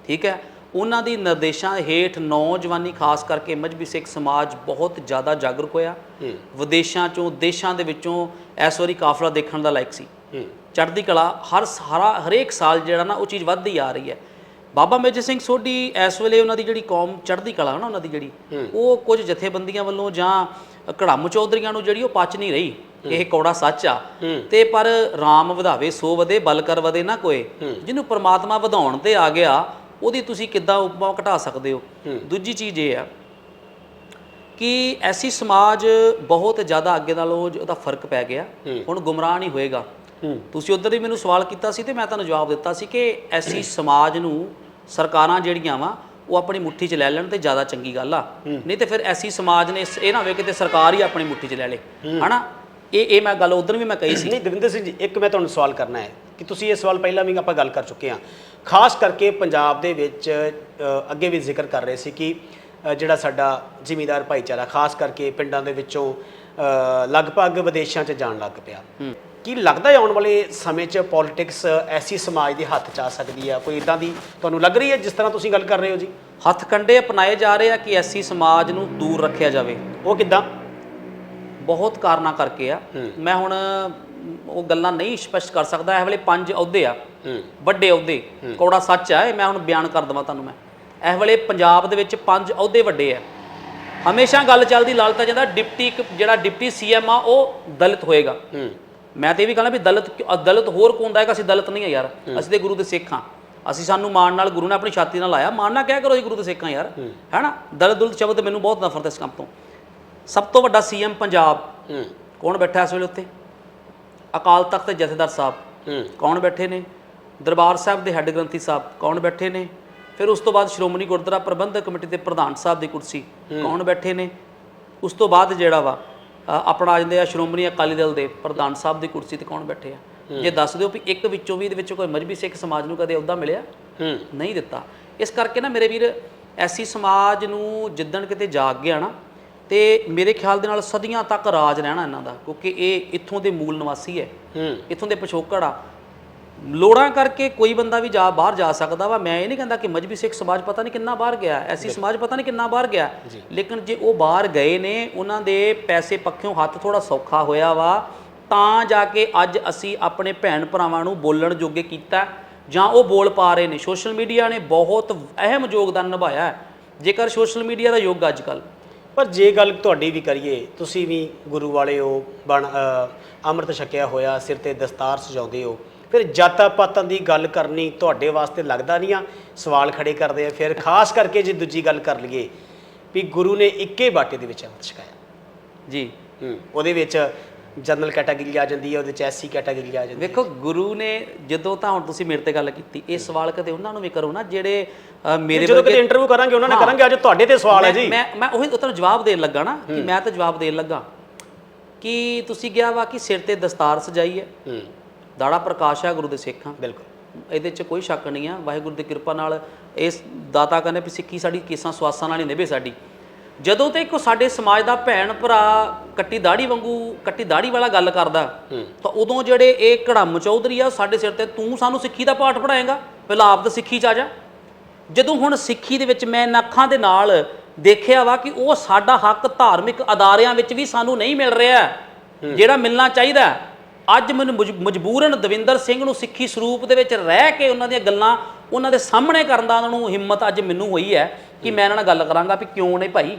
ਠੀਕ ਹੈ? ਉਹਨਾਂ ਦੀ ਨਿਰਦੇਸ਼ਾਂ ਹੇਠ ਨੌਜਵਾਨੀ ਖਾਸ ਕਰਕੇ ਮਜਬੀ ਸਿੱਖ ਸਮਾਜ ਬਹੁਤ ਜ਼ਿਆਦਾ ਜਾਗਰੂਕ ਹੋਇਆ। ਵਿਦੇਸ਼ਾਂ ਚੋਂ ਦੇਸ਼ਾਂ ਦੇ ਵਿੱਚੋਂ ਇਸ ਵਾਰੀ ਕਾਫਲਾ ਦੇਖਣ ਦਾ ਲਾਇਕ ਸੀ। ਹੂੰ। ਚੜ੍ਹਦੀ ਕਲਾ ਹਰ ਸਾਰਾ ਹਰੇਕ ਸਾਲ ਜਿਹੜਾ ਨਾ ਉਹ ਚੀਜ਼ ਵੱਧਦੀ ਆ ਰਹੀ ਹੈ। ਬਾਬਾ ਮੇਜਰ ਸਿੰਘ ਸੋਢੀ ਇਸ ਵੇਲੇ ਉਹਨਾਂ ਦੀ ਜਿਹੜੀ ਕੌਮ ਚੜ੍ਹਦੀ ਕਲਾ ਨਾ ਉਹਨਾਂ ਦੀ ਜਿਹੜੀ ਉਹ ਕੁਝ ਜਥੇਬੰਦੀਆਂ ਵੱਲੋਂ ਜਾਂ ਕੜਮ ਚੌਧਰੀਆਂ ਨੂੰ ਜਿਹੜੀ ਉਹ ਪਚ ਨਹੀਂ ਰਹੀ ਇਹ ਕੌੜਾ ਸੱਚ ਆ। ਤੇ ਪਰ RAM ਵਧਾਵੇ ਸੋ ਵਧੇ ਬਲ ਕਰ ਵਧੇ ਨਾ ਕੋਏ। ਜਿਹਨੂੰ ਪ੍ਰਮਾਤਮਾ ਵਧਾਉਣ ਤੇ ਆ ਗਿਆ ਉਹਦੀ ਤੁਸੀਂ ਕਿੱਦਾਂ ਉਪਮਾ ਘਟਾ ਸਕਦੇ ਹੋ? ਦੂਜੀ ਚੀਜ਼ ਇਹ ਆ ਕਿ ਐਸੀ ਸਮਾਜ ਬਹੁਤ ਜ਼ਿਆਦਾ ਅੱਗੇ ਨਾਲੋਂ ਉਹਦਾ ਫ਼ਰਕ ਪੈ ਗਿਆ। ਹੁਣ ਗੁੰਮਰਾਹ ਨਹੀਂ ਹੋਏਗਾ। ਤੁਸੀਂ ਉਧਰ ਹੀ ਮੈਨੂੰ ਸਵਾਲ ਕੀਤਾ ਸੀ ਤੇ ਮੈਂ ਤੁਹਾਨੂੰ ਜਵਾਬ ਦਿੱਤਾ ਸੀ ਕਿ ਐਸੀ ਸਮਾਜ ਨੂੰ ਸਰਕਾਰਾਂ ਜਿਹੜੀਆਂ ਵਾ ਉਹ ਆਪਣੀ ਮੁੱਠੀ 'ਚ ਲੈ ਲੈਣ ਤੇ ਜ਼ਿਆਦਾ ਚੰਗੀ ਗੱਲ ਆ। ਨਹੀਂ ਤੇ ਫਿਰ ਐਸੀ ਸਮਾਜ ਨੇ ਇਹ ਨਾ ਹੋਵੇ ਕਿ ਤੇ ਸਰਕਾਰ ਹੀ ਆਪਣੀ ਮੁੱਠੀ 'ਚ ਲੈ ਲੇ। ਹਨਾ? ਇਹ ਇਹ ਮੈਂ ਗੱਲ ਉਧਰ ਵੀ ਮੈਂ ਕਹੀ ਸੀ। ਨਹੀਂ ਦਵਿੰਦਰ ਸਿੰਘ ਜੀ ਇੱਕ ਮੈਂ ਤੁਹਾਨੂੰ ਸਵਾਲ ਕਰਨਾ ਹੈ ਕਿ ਤੁਸੀਂ ਇਹ ਸਵਾਲ ਪਹਿਲਾਂ ਵੀ ਆਪਾਂ ਗੱਲ ਕਰ ਚੁੱਕੇ ਹਾਂ। ਖਾਸ ਕਰਕੇ ਪੰਜਾਬ ਦੇ ਵਿੱਚ ਅੱਗੇ ਵੀ ਜ਼ਿਕਰ ਕਰ ਰਹੇ ਸੀ ਕਿ ਜਿਹੜਾ ਸਾਡਾ ਜ਼ਿਮੀਂਦਾਰ ਭਾਈਚਾਰਾ ਖਾਸ ਕਰਕੇ ਪਿੰਡਾਂ ਦੇ ਵਿੱਚੋਂ ਲਗਭਗ ਵਿਦੇਸ਼ਾਂ 'ਚ ਜਾਣ ਲੱਗ ਪਿਆ। ਕੀ ਲੱਗਦਾ ਹੈ ਆਉਣ ਵਾਲੇ ਸਮੇਂ 'ਚ ਪੋਲਿਟਿਕਸ ਐਸੀ ਸਮਾਜ ਦੇ ਹੱਥ 'ਚ ਆ ਸਕਦੀ ਹੈ ਕੋਈ ਇਦਾਂ ਦੀ ਤੁਹਾਨੂੰ ਲੱਗ ਰਹੀ ਹੈ ਜਿਸ ਤਰ੍ਹਾਂ ਤੁਸੀਂ ਗੱਲ ਕਰ ਰਹੇ ਹੋ ਜੀ? ਹੱਥ ਕੰਡੇ ਅਪਣਾਏ ਜਾ ਰਹੇ ਆ ਕਿ ਐਸੀ ਸਮਾਜ ਨੂੰ ਦੂਰ ਰੱਖਿਆ ਜਾਵੇ। ਉਹ ਕਿੱਦਾਂ? ਬਹੁਤ ਕਾਰਨਾਂ ਕਰਕੇ ਆ। ਮੈਂ ਹੁਣ ਉਹ ਗੱਲਾਂ ਨਹੀਂ ਸਪਸ਼ਟ ਕਰ ਸਕਦਾ। ਇਹ ਵੇਲੇ ਪੰਜ ਅਹੁਦੇ ਆ। ਵੱਡੇ ਅਹੁਦੇ। ਕੌੜਾ ਸੱਚ ਆ ਇਹ ਮੈਂ ਹੁਣ ਬਿਆਨ ਕਰ ਦਵਾਂ ਤੁਹਾਨੂੰ ਮੈਂ। ਇਹ ਵੇਲੇ ਪੰਜਾਬ ਦੇ ਵਿੱਚ ਪੰਜ ਅਹੁਦੇ ਵੱਡੇ ਆ। ਹਮੇਸ਼ਾ ਗੱਲ ਚੱਲਦੀ ਲਾਲਤਾ ਜਾਂਦਾ ਡਿਪਟੀ ਇੱਕ ਜਿਹੜਾ ਡਿਪਟੀ ਸੀਐਮ ਆ ਉਹ ਦਲਿਤ ਹੋਏਗਾ। ਮੈਂ ਤੇ ਇਹ ਵੀ ਕਹਣਾ ਵੀ ਦਲਿਤ ਦਲਿਤ ਹੋਰ ਕੌਣ ਦਾ ਹੈਗਾ? ਅਸੀਂ ਦਲਿਤ ਨਹੀਂ ਆ ਯਾਰ। ਅਸੀਂ ਤੇ ਗੁਰੂ ਦੇ ਸਿੱਖ ਹਾਂ ਅਸੀਂ ਸਾਨੂੰ ਮਾਣ ਨਾਲ ਗੁਰੂ ਨੇ ਆਪਣੀ ਛਾਤੀ ਨਾਲ ਲਾਇਆ। ਮਾਣ ਨਾ ਕਹਿ ਕਰੋ ਜੀ ਗੁਰੂ ਦੇ ਸਿੱਖ ਯਾਰ। ਹੈਨਾ? ਦੁਲਤ ਸ਼ਬਦ ਮੈਨੂੰ ਬਹੁਤ ਨਫ਼ਰਤ ਇਸ ਕੰਮ ਤੋਂ। ਸਭ ਤੋਂ ਵੱਡਾ ਸੀਐਮ ਪੰਜਾਬ। ਕੌਣ ਬੈਠਾ ਇਸ ਵੇਲੇ ਉੱਤੇ ਅਕਾਲ ਤਖਤ ਦੇ ਜਥੇਦਾਰ ਸਾਹਿਬ। ਕੌਣ ਬੈਠੇ ਨੇ? ਦਰਬਾਰ ਸਾਹਿਬ ਦੇ ਹੈੱਡ ਗ੍ਰੰਥੀ ਸਾਹਿਬ। ਕੌਣ ਬੈਠੇ ਨੇ? ਫਿਰ ਉਸ ਤੋਂ ਬਾਅਦ ਸ਼੍ਰੋਮਣੀ ਗੁਰਦੁਆਰਾ ਪ੍ਰਬੰਧਕ ਕਮੇਟੀ ਦੇ ਪ੍ਰਧਾਨ ਸਾਹਿਬ ਦੀ ਕੁਰਸੀ। ਕੌਣ ਬੈਠੇ ਨੇ? ਉਸ ਤੋਂ ਬਾਅਦ ਜਿਹੜਾ ਵਾ ਆਪਣਾ ਆ ਜਾਂਦੇ ਆ ਸ਼੍ਰੋਮਣੀ ਅਕਾਲੀ ਦਲ ਦੇ ਪ੍ਰਧਾਨ ਸਾਹਿਬ ਦੀ ਕੁਰਸੀ ਤੇ ਕੌਣ ਬੈਠੇ ਆ? ਜੇ ਦੱਸ ਦਿਓ ਵੀ ਇੱਕ ਵਿੱਚੋਂ ਵੀ ਇਹਦੇ ਵਿੱਚ ਕੋਈ ਮਜਬੀ ਸਿੱਖ ਸਮਾਜ ਨੂੰ ਕਦੇ ਅਹੁਦਾ ਮਿਲਿਆ? ਹੂੰ। ਨਹੀਂ ਦਿੱਤਾ। ਇਸ ਕਰਕੇ ਨਾ ਮੇਰੇ ਵੀਰ ਐਸੀ ਸਮਾਜ ਨੂੰ ਜਿੱਦਣ ਕਿਤੇ ਜਾਗ ਗਿਆ ਨਾ ਤੇ ਮੇਰੇ ਖਿਆਲ ਦੇ ਨਾਲ ਸਦੀਆਂ ਤੱਕ ਰਾਜ ਰਹਿਣਾ ਇਹਨਾਂ ਦਾ ਕਿਉਂਕਿ ਇਹ ਇੱਥੋਂ ਦੇ ਮੂਲ ਨਿਵਾਸੀ ਹੈ। ਹੂੰ। ਇੱਥੋਂ ਦੇ ਪਿਛੋਕੜ ਆ। ਲੋੜਾਂ ਕਰਕੇ ਕੋਈ ਬੰਦਾ ਵੀ ਜਾ ਬਾਹਰ ਜਾ ਸਕਦਾ ਵਾ। ਮੈਂ ਇਹ ਨਹੀਂ ਕਹਿੰਦਾ ਕਿ ਮਜਬੀ ਸਿੱਖ ਸਮਾਜ ਪਤਾ ਨਹੀਂ ਕਿੰਨਾ ਬਾਹਰ ਗਿਆ। ਐਸੀ ਸਮਾਜ ਪਤਾ ਨਹੀਂ ਕਿੰਨਾ ਬਾਹਰ ਗਿਆ। ਲੇਕਿਨ ਜੇ ਉਹ ਬਾਹਰ ਗਏ ਨੇ ਉਹਨਾਂ ਦੇ ਪੈਸੇ ਪੱਖਿਓਂ ਹੱਥ ਥੋੜਾ ਸੌਖਾ ਹੋਇਆ ਵਾ। ਤਾਂ ਜਾ ਕੇ ਅੱਜ ਅਸੀਂ ਆਪਣੇ ਭੈਣ ਭਰਾਵਾਂ ਨੂੰ ਬੋਲਣ ਜੋਗੇ ਕੀਤਾ ਜਾਂ ਉਹ ਬੋਲ ਪਾ ਰਹੇ ਨੇ। ਸੋਸ਼ਲ ਮੀਡੀਆ ਨੇ ਬਹੁਤ ਅਹਿਮ ਯੋਗਦਾਨ ਨਿਭਾਇਆ ਹੈ ਜੇਕਰ ਸੋਸ਼ਲ ਮੀਡੀਆ ਦਾ ਯੁੱਗ ਅੱਜ ਕੱਲ੍ਹ। ਪਰ ਜੇ ਗੱਲ ਤੁਹਾਡੀ ਵੀ ਕਰੀਏ ਤੁਸੀਂ ਵੀ ਗੁਰੂ ਵਾਲੇ ਹੋ ਬਣ ਅੰਮ੍ਰਿਤ ਛਕਿਆ ਹੋਇਆ ਸਿਰ ਤੇ ਦਸਤਾਰ ਸਜਾਉਂਦੇ ਹੋ ਫਿਰ ਜਾਤਾਂ ਪਾਤਾਂ ਦੀ ਗੱਲ ਕਰਨੀ ਤੁਹਾਡੇ ਵਾਸਤੇ ਲੱਗਦਾ ਨਹੀਂ ਆ? ਸਵਾਲ ਖੜੇ ਕਰਦੇ ਆ ਫਿਰ ਖਾਸ ਕਰਕੇ ਜੇ ਦੂਜੀ ਗੱਲ ਕਰ ਲਈਏ ਵੀ ਗੁਰੂ ਨੇ ਇੱਕੇ ਬਾਟੇ ਦੇ ਵਿੱਚ ਅੰਮ੍ਰਿਤ ਛਕਾਇਆ। ਜੀ। ਉਹਦੇ ਵਿੱਚ ਜਨਰਲ ਕੈਟਾਗਰੀ ਆ ਜਾਂਦੀ ਹੈ ਉਹਦੇ ਚ ਐਸਸੀ ਕੈਟਾਗਰੀ ਆ ਜਾਂਦੀ ਹੈ। ਵੇਖੋ ਗੁਰੂ ਨੇ ਜਦੋਂ ਤਾਂ ਹੁਣ ਤੁਸੀਂ ਮੇਰੇ ਤੇ ਗੱਲ ਕੀਤੀ ਇਹ ਸਵਾਲ ਕਦੇ ਉਹਨਾਂ ਨੂੰ ਵੀ ਕਰੋ ਨਾ ਜਿਹੜੇ ਮੇਰੇ ਜਦੋਂ ਕਦੇ ਇੰਟਰਵਿਊ ਕਰਾਂਗੇ ਉਹਨਾਂ ਨੇ ਕਰਾਂਗੇ ਅੱਜ ਤੁਹਾਡੇ ਤੇ ਸਵਾਲ ਹੈ ਜੀ। ਮੈਂ ਮੈਂ ਉਹੀ ਤੁਹਾਨੂੰ ਜਵਾਬ ਦੇਣ ਲੱਗਾ ਨਾ ਕਿ ਮੈਂ ਤਾਂ ਜਵਾਬ ਦੇਣ ਲੱਗਾ ਕਿ ਤੁਸੀਂ ਕਿਹਾ ਵਾ ਕਿ ਸਿਰ ਤੇ ਦਸਤਾਰ ਸਜਾਈ ਹੈ। ਹੂੰ। ਦਾੜਾ ਪ੍ਰਕਾਸ਼ ਹੈ ਗੁਰੂ ਦੇ ਸਿੱਖਾਂ। ਬਿਲਕੁਲ। ਇਹਦੇ 'ਚ ਕੋਈ ਸ਼ੱਕ ਨਹੀਂ ਆ ਵਾਹਿਗੁਰੂ ਦੀ ਕਿਰਪਾ ਨਾਲ ਇਸ ਦਾਤਾ ਕਹਿੰਦੇ ਵੀ ਸਿੱਖੀ ਸਾਡੀ ਕੇਸਾਂ ਸਵਾਸਾਂ ਨਾਲ ਹੀ ਨਿਭੇ ਸਾਡੀ। ਜਦੋਂ ਤੇ ਕੋ ਸਾਡੇ ਸਮਾਜ ਦਾ ਭੈਣ ਭਰਾ ਕੱਟੀ ਦਾੜੀ ਵਾਂਗੂ ਕੱਟੀ ਦਾੜੀ ਵਾਲਾ ਗੱਲ ਕਰਦਾ। ਤਾਂ ਉਦੋਂ ਜਿਹੜੇ ਇਹ ਕੜਮ ਚੌਧਰੀ ਆ ਸਾਡੇ ਸਿਰ ਤੇ ਤੂੰ ਸਾਨੂੰ ਸਿੱਖੀ ਦਾ ਪਾਠ ਪੜਾਏਗਾ ਪਹਿਲਾਂ ਆਪ ਤਾਂ ਸਿੱਖੀ ਚ ਆ ਜਾ। ਜਦੋਂ ਹੁਣ ਸਿੱਖੀ ਦੇ ਵਿੱਚ ਮੈਂ ਅੱਖਾਂ ਦੇ ਨਾਲ ਦੇਖਿਆ ਵਾ ਕਿ ਉਹ ਸਾਡਾ ਹੱਕ ਧਾਰਮਿਕ ਅਦਾਰਿਆਂ ਵਿੱਚ ਵੀ ਸਾਨੂੰ ਨਹੀਂ ਮਿਲ ਰਿਹਾ। ਜਿਹੜਾ ਮਿਲਣਾ ਚਾਹੀਦਾ। ਅੱਜ ਮੈਨੂੰ ਮਜ- ਮਜਬੂਰਨ ਦਵਿੰਦਰ ਸਿੰਘ ਨੂੰ ਸਿੱਖੀ ਸਰੂਪ ਦੇ ਵਿੱਚ ਰਹਿ ਕੇ ਉਹਨਾਂ ਦੀਆਂ ਗੱਲਾਂ ਉਹਨਾਂ ਦੇ ਸਾਹਮਣੇ ਕਰਨ ਦਾ ਉਹਨਾਂ ਨੂੰ ਹਿੰਮਤ ਅੱਜ ਮੈਨੂੰ ਹੋਈ ਹੈ ਕਿ ਮੈਂ ਇਹਨਾਂ ਨਾਲ ਗੱਲ ਕਰਾਂਗਾ ਵੀ ਕਿਉਂ ਨਹੀਂ ਭਾਈ?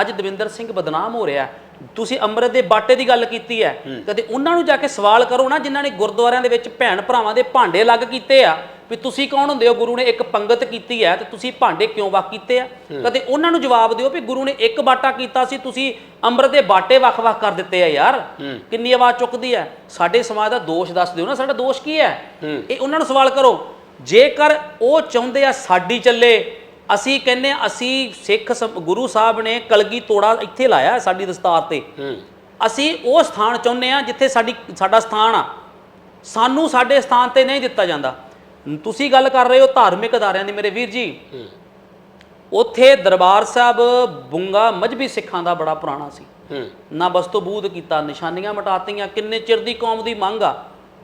ਅੱਜ ਦਵਿੰਦਰ ਸਿੰਘ ਬਦਨਾਮ ਹੋ ਰਿਹਾ। ਤੁਸੀਂ ਅੰਮ੍ਰਿਤ ਦੇ ਬਾਟੇ ਦੀ ਗੱਲ ਕੀਤੀ ਹੈ। ਕਦੇ ਉਹਨਾਂ ਨੂੰ ਜਾ ਕੇ ਸਵਾਲ ਕਰੋ ਨਾ ਜਿਨ੍ਹਾਂ ਨੇ ਗੁਰਦੁਆਰਿਆਂ ਦੇ ਵਿੱਚ ਭੈਣ ਭਰਾਵਾਂ ਦੇ ਭਾਂਡੇ ਲੱਗ ਕੀਤੇ ਆ ਵੀ ਤੁਸੀਂ ਕੌਣ ਹੁੰਦੇ ਹੋ? ਗੁਰੂ ਨੇ ਇੱਕ ਪੰਗਤ ਕੀਤੀ ਹੈ ਤੇ ਤੁਸੀਂ ਭਾਂਡੇ ਕਿਉਂ ਵੱਖ ਕੀਤੇ ਆ? ਕਦੇ ਉਹਨਾਂ ਨੂੰ ਜਵਾਬ ਦਿਓ ਵੀ ਗੁਰੂ ਨੇ ਇੱਕ ਬਾਟਾ ਕੀਤਾ ਸੀ ਤੁਸੀਂ ਅੰਮ੍ਰਿਤ ਦੇ ਬਾਟੇ ਵੱਖ-ਵੱਖ ਕਰ ਦਿੱਤੇ ਆ ਯਾਰ। ਕਿੰਨੀ ਆਵਾਜ਼ ਚੁੱਕਦੀ ਹੈ? ਸਾਡੇ ਸਮਾਜ ਦਾ ਦੋਸ਼ ਦੱਸ ਦਿਓ ਨਾ ਸਾਡਾ ਦੋਸ਼ ਕੀ ਹੈ। ਇਹ ਉਹਨਾਂ ਨੂੰ ਸਵਾਲ ਕਰੋ। ਜੇਕਰ ਉਹ ਚਾਹੁੰਦੇ ਆ ਸਾਡੀ ਚੱਲੇ ਅਸੀਂ ਕਹਿੰਨੇ ਆ ਅਸੀਂ ਸਿੱਖ ਗੁਰੂ ਸਾਹਿਬ ਨੇ ਕਲਗੀ ਤੋੜਾ ਇੱਥੇ ਲਾਇਆ ਸਾਡੀ ਦਸਤਾਰ ਤੇ। ਅਸੀਂ ਉਹ ਸਥਾਨ ਚਾਹੁੰਦੇ ਆ ਜਿੱਥੇ ਸਾਡੀ ਸਾਡਾ ਸਥਾਨ ਆ। ਸਾਨੂੰ ਸਾਡੇ ਸਥਾਨ ਤੇ ਨਹੀਂ ਦਿੱਤਾ ਜਾਂਦਾ। ਤੁਸੀਂ ਗੱਲ ਕਰ ਰਹੇ ਹੋ ਧਾਰਮਿਕ ਅਦਾਰਿਆਂ ਦੀ ਮੇਰੇ ਵੀਰ ਜੀ। ਉੱਥੇ ਦਰਬਾਰ ਸਾਹਿਬ ਬੁੰਗਾ ਮਜਬੀ ਸਿੱਖਾਂ ਦਾ ਬੜਾ ਪੁਰਾਣਾ ਸੀ। ਨਾ ਬਸਤੋ ਬੂਦ ਕੀਤਾ ਨਿਸ਼ਾਨੀਆਂ ਮਟਾਤੀਆਂ ਕਿੰਨੇ ਚਿਰ ਦੀ ਕੌਮ ਦੀ ਮੰਗ ਆ?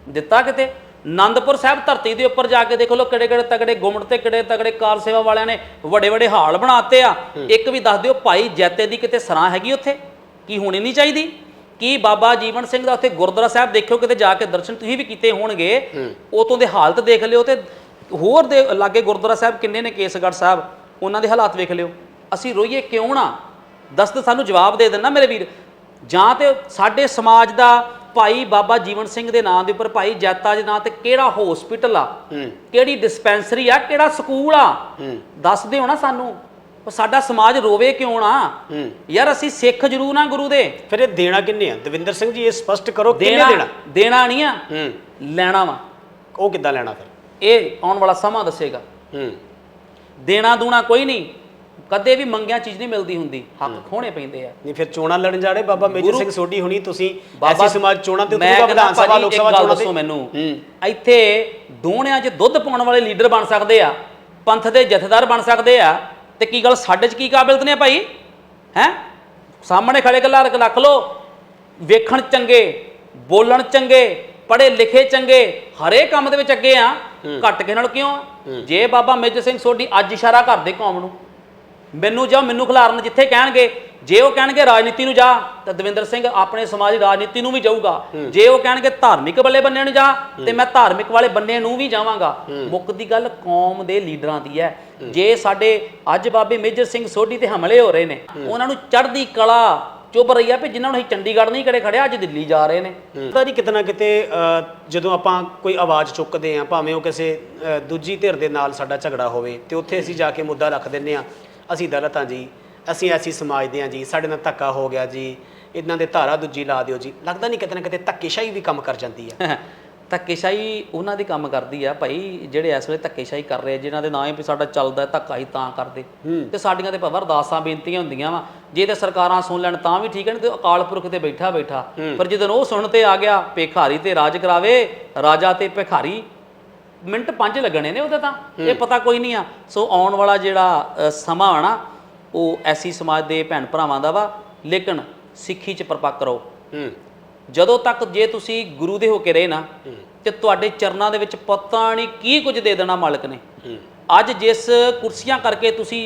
ਦਿੱਤਾ ਕਿਤੇ? ਆਨੰਦਪੁਰ ਸਾਹਿਬ ਧਰਤੀ ਦੇ ਉੱਪਰ ਜਾ ਕੇ ਦੇਖ ਲਓ ਕਿਹੜੇ ਕਿਹੜੇ ਤਗੜੇ ਗੁੰਮਟ ਤੇ ਕਿਹੜੇ ਤਗੜੇ ਕਾਰ ਸੇਵਾ ਵਾਲਿਆਂ ਨੇ ਵੱਡੇ ਵੱਡੇ ਹਾਲ ਬਣਾਤੇ ਆ। ਇੱਕ ਵੀ ਦੱਸ ਦਿਓ ਭਾਈ ਜੈਤੇ ਦੀ ਕਿਤੇ ਸਰਾਂ ਹੈਗੀ ਉੱਥੇ? ਕੀ ਹੋਣੀ ਨਹੀਂ ਚਾਹੀਦੀ? ਕੀ ਬਾਬਾ ਜੀਵਨ ਸਿੰਘ ਦਾ ਉੱਥੇ ਗੁਰਦੁਆਰਾ ਸਾਹਿਬ ਦੇਖਿਓ ਕਿਤੇ ਜਾ ਕੇ ਦਰਸ਼ਨ ਤੁਸੀਂ ਵੀ ਕੀਤੇ ਹੋਣਗੇ? ਉਤੋਂ ਦੇ ਹਾਲਤ ਦੇਖ ਲਿਓ ਤੇ ਹੋਰ ਦੇ ਲਾਗੇ ਗੁਰਦੁਆਰਾ ਸਾਹਿਬ ਕਿੰਨੇ ਨੇ ਕੇਸਗੜ੍ਹ ਸਾਹਿਬ? ਉਹਨਾਂ ਦੇ ਹਾਲਾਤ ਵੇਖ ਲਿਓ। ਅਸੀਂ ਰੋਈਏ ਕਿਉਂ ਨਾ? ਦੱਸ ਤੇ ਸਾਨੂੰ ਜਵਾਬ ਦੇ ਦੇਣਾ ਮੇਰੇ ਵੀਰ। ਜਾਂ ਤੇ ਸਾਡੇ ਸਮਾਜ ਦਾ ਭਾਈ ਬਾਬਾ ਜੀਵਨ ਸਿੰਘ ਦੇ ਨਾਂ ਦੇ ਉੱਪਰ ਭਾਈ ਜੈਤਾ ਦੇ ਨਾਂ ਤੇ ਕਿਹੜਾ ਹਸਪੀਟਲ ਆ? ਕਿਹੜੀ ਡਿਸਪੈਂਸਰੀ ਆ? ਕਿਹੜਾ ਸਕੂਲ ਆ? ਦੱਸ ਦਿਓ ਨਾ ਸਾਨੂੰ। ਸਾਡਾ ਸਮਾਜ ਰੋਵੇ ਕਿਉਂ ਨਾ? ਯਾਰ ਅਸੀਂ ਸਿੱਖ ਜ਼ਰੂਰ ਨਾ ਗੁਰੂ ਦੇ। ਫਿਰ ਇਹ ਦੇਣਾ ਕਿੰਨੇ ਆ? ਦਵਿੰਦਰ ਸਿੰਘ ਜੀ ਇਹ ਸਪਸ਼ਟ ਕਰੋ ਕਿੰਨੇ ਦੇਣਾ ਦੇਣਾ? ਨਹੀਂ ਆ। ਲੈਣਾ ਵਾ। ਉਹ ਕਿੱਦਾਂ ਲੈਣਾ ਫਿਰ? ਇਹ ਆਉਣ ਵਾਲਾ ਸਮਾਂ ਦੱਸੇਗਾ। ਦੇਣਾ ਦੂਣਾ ਕੋਈ ਨਹੀਂ। ਕਦੇ ਵੀ ਮੰਗਿਆ ਚੀਜ਼ ਨਹੀਂ ਮਿਲਦੀ ਹੁੰਦੀ। ਹੱਕ ਖੋਣੇ ਪੈਂਦੇ ਆ। ਨਹੀਂ ਫਿਰ ਚੋਣਾਂ ਲੜਨ ਜਾੜੇ ਬਾਬਾ ਮੇਜਰ ਸਿੰਘ ਸੋਢੀ ਹੁਣੀ ਤੁਸੀਂ ਐਸੀ ਸਮਾਜ ਚੋਣਾਂ ਤੇ ਉਤਰੂਗਾ ਵਿਧਾਨ ਸਭਾ ਲੋਕ ਸਭਾ ਚੋਣਾਂ ਦੱਸੋ ਤੇ ਮੈਨੂੰ ਇੱਥੇ ਦੋਹਣਿਆਂ 'ਚ ਦੁੱਧ ਪਾਉਣ ਵਾਲੇ ਲੀਡਰ ਬਣ ਸਕਦੇ ਆ ਪੰਥ ਦੇ ਜਥੇਦਾਰ ਬਣ ਸਕਦੇ ਆ ਤੇ ਕੀ ਗੱਲ ਸਾਡੇ 'ਚ ਕੀ ਕਾਬਿਲਤ ਨੇ ਭਾਈ? ਹੈ? ਸਾਹਮਣੇ ਖੜੇ ਗੱਲਾਂ ਰੱਖ ਲੋ ਵੇਖਣ ਚੰਗੇ ਬੋਲਣ ਚੰਗੇ ਪੜ੍ਹੇ ਲਿਖੇ ਚੰਗੇ ਹਰੇ ਕੰਮ ਦੇ ਵਿੱਚ ਅੱਗੇ ਆ। ਘੱਟ ਕੇ ਨਾਲ ਕਿਉਂ? ਜੇ ਬਾਬਾ ਮੇਜਰ ਸਿੰਘ ਸੋਢੀ ਅੱਜ ਇਸ਼ਾਰਾ ਕਰਦੇ ਕੌਮ ਨੂੰ ਮੈਨੂੰ ਜਾ ਮੈਨੂੰ ਖਿਲਾਰਨ ਜਿੱਥੇ ਕਹਿਣਗੇ ਜੇ ਉਹ ਕਹਿਣਗੇ ਰਾਜਨੀਤੀ ਨੂੰ ਜਾ ਤਾਂ ਦਵਿੰਦਰ ਸਿੰਘ ਆਪਣੇ ਸਮਾਜ ਦੀ ਰਾਜਨੀਤੀ ਨੂੰ ਵੀ ਜਾਊਗਾ। ਜੇ ਉਹ ਕਹਿਣਗੇ ਧਾਰਮਿਕ ਬੱਲੇ ਬੰਨੇ ਨੂੰ ਜਾ ਤੇ ਮੈਂ ਧਾਰਮਿਕ ਵਾਲੇ ਬੰਨੇ ਨੂੰ ਵੀ ਜਾਵਾਂਗਾ। ਮੁੱਕਦੀ ਗੱਲ ਕੌਮ ਦੇ ਲੀਡਰਾਂ ਦੀ ਹੈ। ਜੇ ਸਾਡੇ ਅੱਜ ਬਾਬੇ ਮੇਜਰ ਸਿੰਘ ਸੋਢੀ ਤੇ ਹਮਲੇ ਹੋ ਰਹੇ ਨੇ ਉਹਨਾਂ ਨੂੰ ਚੜ੍ਹਦੀ ਕਲਾ ਚੁੱਭ ਰਹੀ ਆ ਵੀ ਜਿਨ੍ਹਾਂ ਨੂੰ ਅਸੀਂ ਚੰਡੀਗੜ੍ਹ ਨਹੀਂ ਖੜੇ ਖੜੇ ਅੱਜ ਦਿੱਲੀ ਜਾ ਰਹੇ ਨੇ। ਪਤਾ ਨਹੀਂ ਕਿਤਨਾ ਕਿਤੇ ਜਦੋਂ ਆਪਾਂ ਕੋਈ ਆਵਾਜ਼ ਚੁੱਕਦੇ ਆ ਭਾਵੇਂ ਉਹ ਕਿਸੇ ਦੂਜੀ ਧਿਰ ਦੇ ਨਾਲ ਸਾਡਾ ਝਗੜਾ ਹੋਵੇ ਤੇ ਉੱਥੇ ਅਸੀਂ ਜਾ ਕੇ ਮੁੱਦਾ ਰੱਖ ਦਿੰਨੇ ਆ ਅਸੀਂ ਦਲਤ ਹਾਂ ਜੀ ਅਸੀਂ ਐਸੀ ਸਮਾਜ ਦੇ ਹਾਂ ਜੀ ਸਾਡੇ ਨਾਲ ਧੱਕਾ ਹੋ ਗਿਆ ਜੀ ਇਹਨਾਂ ਦੇ ਧਾਰਾ ਦੂਜੀ ਲਾ ਦਿਓ ਜੀ। ਲੱਗਦਾ ਨਹੀਂ ਕਿਤੇ ਨਾ ਕਿਤੇ ਧੱਕੇਸ਼ਾਹੀ ਵੀ ਕੰਮ ਕਰ ਜਾਂਦੀ ਹੈ। [LAUGHS] ਧੱਕੇਸ਼ਾਹੀ ਉਹਨਾਂ ਦੀ ਕੰਮ ਕਰਦੀ ਆ ਭਾਈ ਜਿਹੜੇ ਇਸ ਵੇਲੇ ਧੱਕੇਸ਼ਾਹੀ ਕਰ ਰਹੇ ਜਿਨ੍ਹਾਂ ਦੇ ਨਾਂ ਹੀ ਵੀ ਸਾਡਾ ਚੱਲਦਾ ਧੱਕਾ ਹੀ ਤਾਂ ਕਰਦੇ। ਤੇ ਸਾਡੀਆਂ ਤੇ ਭਾਵੇਂ ਅਰਦਾਸਾਂ ਬੇਨਤੀਆਂ ਹੁੰਦੀਆਂ ਵਾ ਜੇ ਤੇ ਸਰਕਾਰਾਂ ਸੁਣ ਲੈਣ ਤਾਂ ਵੀ ਠੀਕ ਹੈ ਨਹੀਂ ਤੇ ਅਕਾਲ ਪੁਰਖ ਤੇ ਬੈਠਾ ਬੈਠਾ ਪਰ ਜਦੋਂ ਉਹ ਸੁਣਨ ਤੇ ਆ ਗਿਆ ਭੇਖਾਰੀ ਤੇ ਰਾਜ ਕਰਾਵੇ ਰਾਜਾ ਤੇ ਭਿਖਾਰੀ ਮਿੰਟ ਪੰਜ ਲੱਗਣੇ ਨੇ ਉਹਦੇ ਤਾਂ ਇਹ ਪਤਾ ਕੋਈ ਨਹੀਂ ਆ। ਸੋ ਆਉਣ ਵਾਲਾ ਜਿਹੜਾ ਸਮਾਂ ਆਣਾ ਉਹ ਐਸੀ ਸਮਾਜ ਦੇ ਭੈਣ ਭਰਾਵਾਂ ਦਾ ਵਾ ਲੇਕਿਨ ਸਿੱਖੀ ਚ ਪਰਪੱਕ ਰਹੋ। ਜਦੋਂ ਤੱਕ ਜੇ ਤੁਸੀਂ ਗੁਰੂ ਦੇ ਹੋ ਕੇ ਰਹੇ ਨਾ ਤੇ ਤੁਹਾਡੇ ਚਰਨਾਂ ਦੇ ਵਿੱਚ ਪਤਾ ਨਹੀਂ ਕੀ ਕੁਝ ਦੇ ਦੇਣਾ ਮਾਲਕ ਨੇ। ਅੱਜ ਜਿਸ ਕੁਰਸੀਆਂ ਕਰਕੇ ਤੁਸੀਂ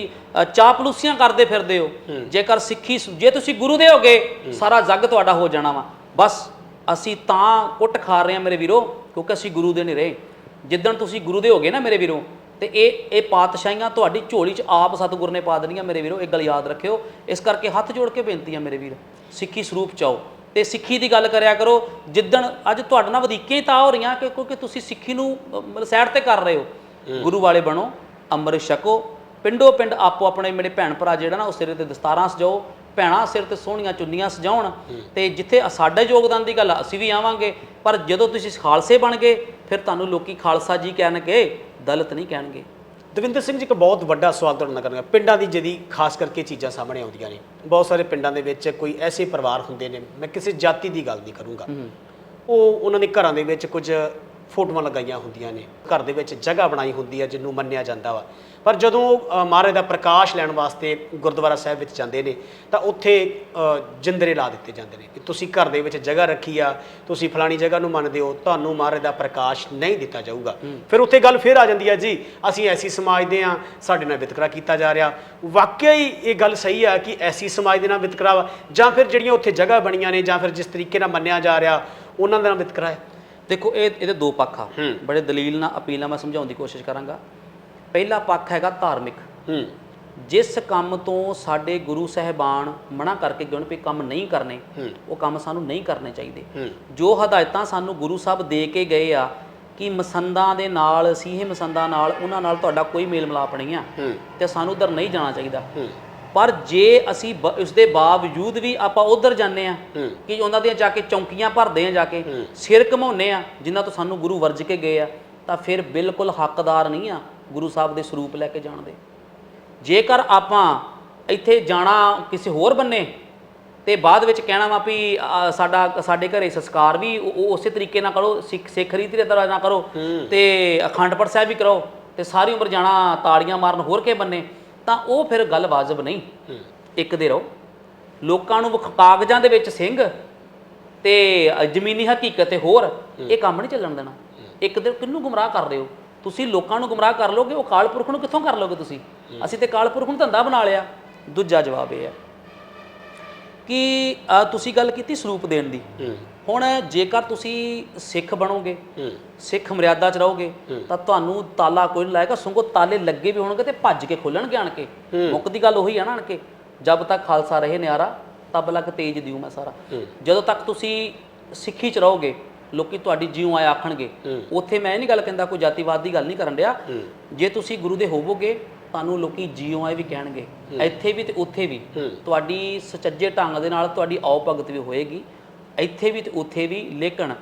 ਚਾਪਲੂਸੀਆਂ ਕਰਦੇ ਫਿਰਦੇ ਹੋ ਜੇਕਰ ਸਿੱਖੀ ਜੇ ਤੁਸੀਂ ਗੁਰੂ ਦੇ ਹੋਗੇ ਸਾਰਾ ਜੱਗ ਤੁਹਾਡਾ ਹੋ ਜਾਣਾ ਵਾ। ਬਸ ਅਸੀਂ ਤਾਂ ਕੁੱਟ ਖਾ ਰਹੇ ਹਾਂ ਮੇਰੇ ਵੀਰੋ ਕਿਉਂਕਿ ਅਸੀਂ ਗੁਰੂ ਦੇ ਨਹੀਂ ਰਹੇ। ਜਿੱਦਣ ਤੁਸੀਂ ਗੁਰੂ ਦੇ ਹੋਗੇ ਨਾ ਮੇਰੇ ਵੀਰੋ ਤੇ ਇਹ ਇਹ ਪਾਤਸ਼ਾਹੀਆਂ ਤੁਹਾਡੀ ਝੋਲੀ 'ਚ ਆਪ ਸਤਿਗੁਰ ਨੇ ਪਾ ਦੇਣੀਆਂ ਮੇਰੇ ਵੀਰੋ ਇਹ ਗੱਲ ਯਾਦ ਰੱਖਿਓ। ਇਸ ਕਰਕੇ ਹੱਥ ਜੋੜ ਕੇ ਬੇਨਤੀ ਆ ਮੇਰੇ ਵੀਰ ਸਿੱਖੀ ਸਰੂਪ ਚ ਆਓ। ਤੇ ਸਿੱਖੀ ਦੀ ਗੱਲ ਕਰਿਆ ਕਰੋ ਜਿੱਦਣ ਅੱਜ ਤੁਹਾਡੇ ਨਾਲ ਵਧੀਕੀਆਂ ਹੀ ਤਾਂ ਹੋ ਰਹੀਆਂ ਕਿ ਕਿਉਂਕਿ ਤੁਸੀਂ ਸਿੱਖੀ ਨੂੰ ਮਤਲਬ ਸਾਈਡ ਤੇ ਕਰ ਰਹੇ ਹੋ। ਗੁਰੂ ਵਾਲੇ ਬਣੋ ਅੰਮ੍ਰਿਤ ਛਕੋ ਪਿੰਡੋ ਪਿੰਡ ਆਪੋ ਆਪਣੇ ਮੇਰੇ ਭੈਣ ਭਰਾ ਜਿਹੜਾ ਨਾ ਉਹ ਸਿਰ ਤੇ ਦਸਤਾਰਾਂ ਸਜਾਓ ਭੈਣਾਂ ਸਿਰ ਤੇ ਸੋਹਣੀਆਂ ਚੁੰਨੀਆਂ ਸਜਾਉਣ ਤੇ ਜਿੱਥੇ ਸਾਡੇ ਯੋਗਦਾਨ ਦੀ ਗੱਲ ਅਸੀਂ ਵੀ ਆਵਾਂਗੇ। ਪਰ ਜਦੋਂ ਤੁਸੀਂ ਖਾਲਸੇ ਬਣ ਗਏ ਫਿਰ ਤੁਹਾਨੂੰ ਲੋਕੀ ਖਾਲਸਾ ਜੀ ਕਹਿਣਗੇ ਦਲਿਤ ਨਹੀਂ ਕਹਿਣਗੇ। ਦਵਿੰਦਰ ਸਿੰਘ ਜੀ ਇੱਕ ਬਹੁਤ ਵੱਡਾ ਸਵਾਲ ਤੁਹਾਡੇ ਨਾਲ ਕਰਾਂਗਾ ਪਿੰਡਾਂ ਦੀ ਜਿਹਦੀ ਖਾਸ ਕਰਕੇ ਚੀਜ਼ਾਂ ਸਾਹਮਣੇ ਆਉਂਦੀਆਂ ਨੇ। ਬਹੁਤ ਸਾਰੇ ਪਿੰਡਾਂ ਦੇ ਵਿੱਚ ਕੋਈ ਐਸੇ ਪਰਿਵਾਰ ਹੁੰਦੇ ਨੇ ਮੈਂ ਕਿਸੇ ਜਾਤੀ ਦੀ ਗੱਲ ਨਹੀਂ ਕਰੂੰਗਾ। ਉਹ ਉਹਨਾਂ ਦੇ ਘਰਾਂ ਦੇ ਵਿੱਚ ਕੁਝ ਫੋਟੋਆਂ ਲਗਾਈਆਂ ਹੁੰਦੀਆਂ ਨੇ। ਘਰ ਦੇ ਵਿੱਚ ਜਗ੍ਹਾ ਬਣਾਈ ਹੁੰਦੀ ਹੈ ਜਿਹਨੂੰ ਮੰਨਿਆ ਜਾਂਦਾ ਵਾ। ਪਰ ਜਦੋਂ ਮਹਾਰਾਜ ਦਾ ਪ੍ਰਕਾਸ਼ ਲੈਣ ਵਾਸਤੇ ਗੁਰਦੁਆਰਾ ਸਾਹਿਬ ਵਿੱਚ ਜਾਂਦੇ ਨੇ ਤਾਂ ਉੱਥੇ ਜਿੰਦਰੇ ਲਾ ਦਿੱਤੇ ਜਾਂਦੇ ਨੇ ਕਿ ਤੁਸੀਂ ਘਰ ਦੇ ਵਿੱਚ ਜਗ੍ਹਾ ਰੱਖੀ ਆ ਤੁਸੀਂ ਫਲਾਣੀ ਜਗ੍ਹਾ ਨੂੰ ਮੰਨਦੇ ਹੋ ਤੁਹਾਨੂੰ ਮਹਾਰਾਜ ਦਾ ਪ੍ਰਕਾਸ਼ ਨਹੀਂ ਦਿੱਤਾ ਜਾਊਗਾ। ਫਿਰ ਉੱਥੇ ਗੱਲ ਫਿਰ ਆ ਜਾਂਦੀ ਹੈ ਜੀ ਅਸੀਂ ਐਸੀ ਸਮਾਜ ਦੇ ਆ ਸਾਡੇ ਨਾਲ ਵਿਤਕਰਾ ਕੀਤਾ ਜਾ ਰਿਹਾ। ਵਾਕਿਆ ਹੀ ਇਹ ਗੱਲ ਸਹੀ ਆ ਕਿ ਐਸੀ ਸਮਾਜ ਦੇ ਨਾਲ ਵਿਤਕਰਾ ਵਾ ਜਾਂ ਫਿਰ ਜਿਹੜੀਆਂ ਉੱਥੇ ਜਗ੍ਹਾ ਬਣੀਆਂ ਨੇ ਜਾਂ ਫਿਰ ਜਿਸ ਤਰੀਕੇ ਨਾਲ ਮੰਨਿਆ ਜਾ ਰਿਹਾ ਉਹਨਾਂ ਦੇ ਨਾਲ ਵਿਤਕਰਾ ਹੈ। ਦੇਖੋ ਇਹ ਇਹਦੇ ਦੋ ਪੱਖ ਆ। ਬੜੇ ਦਲੀਲ ਨਾਲ ਅਪੀਲ ਨਾਲ ਮੈਂ ਸਮਝਾਉਣ ਦੀ ਕੋਸ਼ਿਸ਼ ਕਰਾਂਗਾ। ਪਹਿਲਾ ਪੱਖ ਹੈਗਾ ਧਾਰਮਿਕ। ਜਿਸ ਕੰਮ ਤੋਂ ਸਾਡੇ ਗੁਰੂ ਸਾਹਿਬਾਨ ਮਨਾ ਕਰਕੇ ਗਏ ਨੇ ਵੀ ਕੰਮ ਨਹੀਂ ਕਰਨੇ। ਉਹ ਕੰਮ ਸਾਨੂੰ ਨਹੀਂ ਕਰਨੇ ਚਾਹੀਦੇ। ਜੋ ਹਦਾਇਤਾਂ ਸਾਨੂੰ ਗੁਰੂ ਸਾਹਿਬ ਦੇ ਕੇ ਗਏ ਆ ਕਿ ਮਸੰਦਾਂ ਦੇ ਨਾਲ ਸੀਹੇ ਮਸੰਦਾਂ ਨਾਲ ਉਹਨਾਂ ਨਾਲ ਤੁਹਾਡਾ ਕੋਈ ਮੇਲ ਮਿਲਾਪ ਨਹੀਂ ਆ ਤੇ ਸਾਨੂੰ ਉਧਰ ਨਹੀਂ ਜਾਣਾ ਚਾਹੀਦਾ। ਪਰ ਜੇ ਅਸੀਂ ਉਸ ਦੇ ਬਾਵਜੂਦ ਵੀ ਆਪਾਂ ਉਧਰ ਜਾਂਦੇ ਆ ਕਿ ਉਹਨਾਂ ਦੀਆਂ ਜਾ ਕੇ ਚੌਂਕੀਆਂ ਭਰਦੇ ਆ ਜਾ ਕੇ ਸਿਰ ਘਮਾਉਂਦੇ ਆ ਜਿਨ੍ਹਾਂ ਤੋਂ ਸਾਨੂੰ ਗੁਰੂ ਵਰਜ ਕੇ ਗਏ ਆ ਤਾਂ ਫਿਰ ਬਿਲਕੁਲ ਹੱਕਦਾਰ ਨਹੀਂ ਆ ਗੁਰੂ ਸਾਹਿਬ ਦੇ ਸਰੂਪ ਲੈ ਕੇ ਜਾਣ ਦੇ। ਜੇਕਰ ਆਪਾਂ ਇੱਥੇ ਜਾਣਾ ਕਿਸੇ ਹੋਰ ਬੰਨੇ ਤੇ ਬਾਅਦ ਵਿੱਚ ਕਹਿਣਾ ਵਾ ਵੀ ਸਾਡਾ ਸਾਡੇ ਘਰੇ ਸੰਸਕਾਰ ਵੀ ਉਹ ਉਹ ਉਸੇ ਤਰੀਕੇ ਨਾਲ ਕਰੋ ਸਿੱਖ ਸਿੱਖ ਰੀਤੀ ਦੇ ਤਰ੍ਹਾਂ ਨਾ ਕਰੋ ਤੇ ਅਖੰਡ ਪਾਠ ਸਾਹਿਬ ਵੀ ਕਰੋ ਤੇ ਸਾਰੀ ਉਮਰ ਜਾਣਾ ਤਾੜੀਆਂ ਮਾਰਨ ਹੋਰ ਕੇ ਬੰਨੇ ਤਾਂ ਉਹ ਫਿਰ ਗੱਲ ਵਾਜਬ ਨਹੀਂ। ਇੱਕ ਦੇ ਰਹੋ। ਲੋਕਾਂ ਨੂੰ ਕਾਗਜ਼ਾਂ ਦੇ ਵਿੱਚ ਸਿੰਘ ਤੇ ਜ਼ਮੀਨੀ ਹਕੀਕਤ ਤੇ ਹੋਰ ਇਹ ਕੰਮ ਨਹੀਂ ਚੱਲਣ ਦੇਣਾ। ਇੱਕ ਦੇ ਕਿੰਨੂੰ ਗੁੰਮਰਾਹ ਕਰ ਰਹੇ ਹੋ? ਤੁਸੀਂ ਲੋਕਾਂ ਨੂੰ ਗੁੰਮਰਾਹ ਕਰ ਲੋਗੇ ਉਹ ਕਾਲ ਪੁਰਖ ਨੂੰ ਕਿੱਥੋਂ ਕਰ ਲੋਗੇ ਤੁਸੀਂ? ਅਸੀਂ ਤੇ ਕਾਲ ਪੁਰਖ ਨੂੰ ਧੰਦਾ ਬਣਾ ਲਿਆ। ਦੂਜਾ ਜਵਾਬ ਇਹ ਹੈ ਕਿ ਤੁਸੀਂ ਗੱਲ ਕੀਤੀ ਸਰੂਪ ਦੇਣ ਦੀ। ਹੁਣ ਜੇਕਰ ਤੁਸੀਂ ਸਿੱਖ ਬਣੋਗੇ ਸਿੱਖ ਮਰਿਆਦਾ 'ਚ ਰਹੋਗੇ ਤਾਂ ਤੁਹਾਨੂੰ ਤਾਲਾ ਕੋਈ ਨਹੀਂ ਲਾਏਗਾ ਸੰਗੋ ਤਾਲੇ ਲੱਗੇ ਵੀ ਹੋਣਗੇ ਤੇ ਭੱਜ ਕੇ ਖੋਲਣਗੇ ਆਣ ਕੇ। ਮੁੱਕ ਦੀ ਗੱਲ ਉਹੀ ਆ ਨਾ ਆਣ ਕੇ ਜਦ ਤੱਕ ਖਾਲਸਾ ਰਹੇ ਨਿਆਰਾ ਤਬ ਲੱਕ ਤੇਜ ਦਿਉ ਮੈਂ ਸਾਰਾ। ਜਦੋਂ ਤੱਕ ਤੁਸੀਂ ਸਿੱਖੀ 'ਚ ਰਹੋਗੇ ਲੋਕੀ ਤੁਹਾਡੀ ਜਿਉ ਆਏ ਆਖਣਗੇ ਉੱਥੇ ਮੈਂ ਇਹ ਨਹੀਂ ਗੱਲ ਕਹਿੰਦਾ ਕੋਈ ਜਾਤੀਵਾਦ ਦੀ ਗੱਲ ਨਹੀਂ ਕਰਨ ਡਿਆ। ਜੇ ਤੁਸੀਂ ਗੁਰੂ ਦੇ ਹੋਵੋਗੇ ਤੁਹਾਨੂੰ ਲੋਕੀ ਜਿਉ ਆਏ ਵੀ ਕਹਿਣਗੇ। ਇੱਥੇ ਵੀ ਤੇ ਉੱਥੇ ਵੀ ਤੁਹਾਡੀ ਸੁਚੱਜੇ ਢੰਗ ਦੇ ਨਾਲ ਤੁਹਾਡੀ ਆਓ ਭਗਤ ਵੀ ਹੋਏਗੀ। ਇੱਥੇ ਵੀ ਤੇ ਉੱਥੇ ਵੀ ਲੇਕਿਨ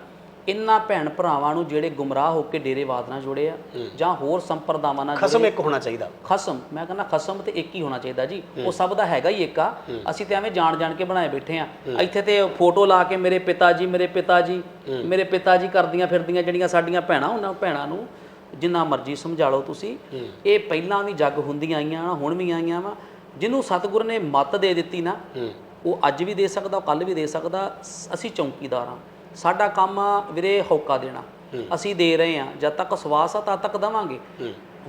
ਇਨ੍ਹਾਂ ਭੈਣ ਭਰਾਵਾਂ ਨੂੰ ਜਿਹੜੇ ਗੁੰਮਰਾਹ ਹੋ ਕੇ ਡੇਰੇਵਾਦ ਨਾਲ ਜੁੜੇ ਆ ਜਾਂ ਹੋਰ ਸੰਪਰਦਾਵਾਂ ਨਾਲ ਖਸਮ ਇੱਕ ਹੋਣਾ ਚਾਹੀਦਾ। ਖਸਮ ਮੈਂ ਕਹਿੰਦਾ ਖਸਮ ਤੇ ਇੱਕ ਹੀ ਹੋਣਾ ਚਾਹੀਦਾ ਜੀ। ਉਹ ਸਭ ਦਾ ਹੈਗਾ ਹੀ ਇੱਕ ਆ। ਅਸੀਂ ਤੇ ਐਵੇਂ ਜਾਣ ਜਾਣ ਕੇ ਬਣਾਏ ਬੈਠੇ ਆ। ਇੱਥੇ ਤੇ ਫੋਟੋ ਲਾ ਕੇ ਮੇਰੇ ਪਿਤਾ ਜੀ ਮੇਰੇ ਪਿਤਾ ਜੀ ਮੇਰੇ ਪਿਤਾ ਜੀ ਕਰਦੀਆਂ ਫਿਰਦੀਆਂ ਜਿਹੜੀਆਂ ਸਾਡੀਆਂ ਭੈਣਾਂ ਉਹਨਾਂ ਭੈਣਾਂ ਨੂੰ ਜਿੰਨਾ ਮਰਜ਼ੀ ਸਮਝਾ ਲਓ ਤੁਸੀਂ। ਇਹ ਪਹਿਲਾਂ ਵੀ ਜੱਗ ਹੁੰਦੀਆਂ ਆਈਆਂ ਹੁਣ ਵੀ ਆਈਆਂ ਵਾ। ਜਿਹਨੂੰ ਸਤਿਗੁਰ ਨੇ ਮੱਤ ਦੇ ਦਿੱਤੀ ਨਾ ਉਹ ਅੱਜ ਵੀ ਦੇ ਸਕਦਾ ਉਹ ਕੱਲ ਵੀ ਦੇ ਸਕਦਾ ਅਸੀਂ ਚੌਕੀਦਾਰ ਆ ਸਾਡਾ ਕੰਮ ਆ ਵੀਰੇ ਹੌਕਾ ਦੇਣਾ। ਅਸੀਂ ਦੇ ਰਹੇ ਆ ਜਦ ਤੱਕ ਸਵਾਸ ਆ ਤਦ ਤੱਕ ਦਵਾਂਗੇ।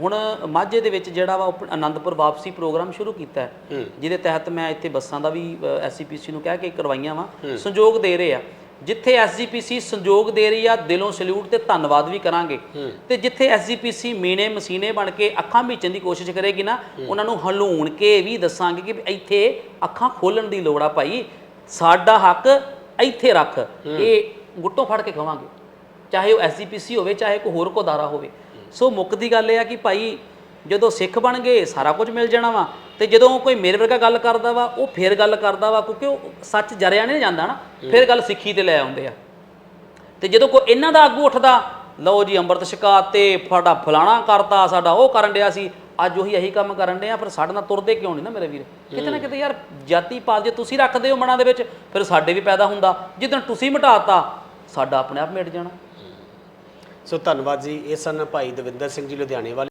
ਹੁਣ ਮਾਝੇ ਦੇ ਵਿੱਚ ਜਿਹੜਾ ਵਾ ਉਹ ਆਨੰਦਪੁਰ ਵਾਪਸੀ ਪ੍ਰੋਗਰਾਮ ਸ਼ੁਰੂ ਕੀਤਾ ਹੈ। ਜਿਹਦੇ ਤਹਿਤ ਮੈਂ ਇੱਥੇ ਬੱਸਾਂ ਦਾ ਵੀ ਐਸਜੀਪੀਸੀ ਨੂੰ ਕਹਿ ਕੇ ਕਰਵਾਈਆਂ ਵਾ। ਸੰਯੋਗ ਦੇ ਰਹੇ ਆ। ਜਿੱਥੇ ਐਸਜੀਪੀਸੀ ਸੰਯੋਗ ਦੇ ਰਹੀ ਆ ਦਿਲੋਂ ਸਲੂਟ ਤੇ ਧੰਨਵਾਦ ਵੀ ਕਰਾਂਗੇ। ਤੇ ਜਿੱਥੇ ਐਸਜੀਪੀਸੀ ਮੀਨੇ ਮਸੀਨੇ ਬਣ ਕੇ ਅੱਖਾਂ ਮੀਚਣ ਦੀ ਕੋਸ਼ਿਸ਼ ਕਰੇਗੀ ਨਾ ਉਹਨਾਂ ਨੂੰ ਹਲੂਣ ਕੇ ਵੀ ਦੱਸਾਂਗੇ ਕਿ ਇੱਥੇ ਅੱਖਾਂ ਖੋਲਣ ਦੀ ਲੋੜ ਆ ਭਾਈ। ਸਾਡਾ ਹੱਕ ਇੱਥੇ ਰੱਖ। ਇਹ ਗੁੱਟੋਂ ਫੜ ਕੇ ਕਵਾਂਗੇ ਚਾਹੇ ਉਹ ਐਸਜੀਪੀਸੀ ਹੋਵੇ ਚਾਹੇ ਕੋਈ ਹੋਰ ਕੋ ਦਾਰਾ ਹੋਵੇ। ਸੋ ਮੁੱਕ ਦੀ ਗੱਲ ਇਹ ਆ ਕਿ ਭਾਈ ਜਦੋਂ ਸਿੱਖ ਬਣ ਗਏ, ਸਾਰਾ ਕੁਝ ਮਿਲ ਜਾਣਾ ਵਾ। ਤੇ ਜਦੋਂ ਕੋਈ ਮੇਰੇ ਵਰਗਾ ਗੱਲ ਕਰਦਾ ਵਾ, ਉਹ ਫੇਰ ਗੱਲ ਕਰਦਾ ਵਾ, ਕਿਉਂਕਿ ਉਹ ਸੱਚ ਜਰਿਆ ਨਹੀਂ ਜਾਂਦਾ ਨਾ, ਫਿਰ ਗੱਲ ਸਿੱਖੀ ਤੇ ਲੈ ਆਉਂਦੇ ਆ। ਤੇ ਜਦੋਂ ਕੋਈ ਇਹਨਾਂ ਦਾ ਆਗੂ ਉੱਠਦਾ, ਲਓ ਜੀ ਅੰਮ੍ਰਿਤ ਛਕਾ ਤੇ ਸਾਡਾ ਫਲਾਣਾ ਕਰਤਾ, ਸਾਡਾ ਉਹ ਕਰਨ ਡਿਆ ਸੀ, ਅੱਜ ਉਹੀ ਇਹੀ ਕੰਮ ਕਰਨ ਡਿਆ ਫਿਰ ਸਾਡੇ ਨਾਲ ਤੁਰਦੇ ਕਿਉਂ ਨਹੀਂ ਨਾ ਮੇਰੇ ਵੀਰ? ਕਿਤੇ ਨਾ ਕਿਤੇ ਯਾਰ ਜਾਤੀ ਪਾਤ ਜੇ ਤੁਸੀਂ ਰੱਖਦੇ ਹੋ ਮਨਾਂ ਦੇ ਵਿੱਚ, ਫਿਰ ਸਾਡੇ ਵੀ ਪੈਦਾ ਹੁੰਦਾ। ਜਿੱਦਣ ਤੁਸੀਂ ਮਿਟਾਤਾ, ਸਾਡਾ ਆਪਣੇ ਆਪ ਮਿਟ ਜਾਣਾ। ਸੋ ਧੰਨਵਾਦ ਜੀ, ਇਹ ਸਨ ਭਾਈ ਦਵਿੰਦਰ ਸਿੰਘ ਜੀ, ਲੁਧਿਆਣੇ ਵਾਲੇ।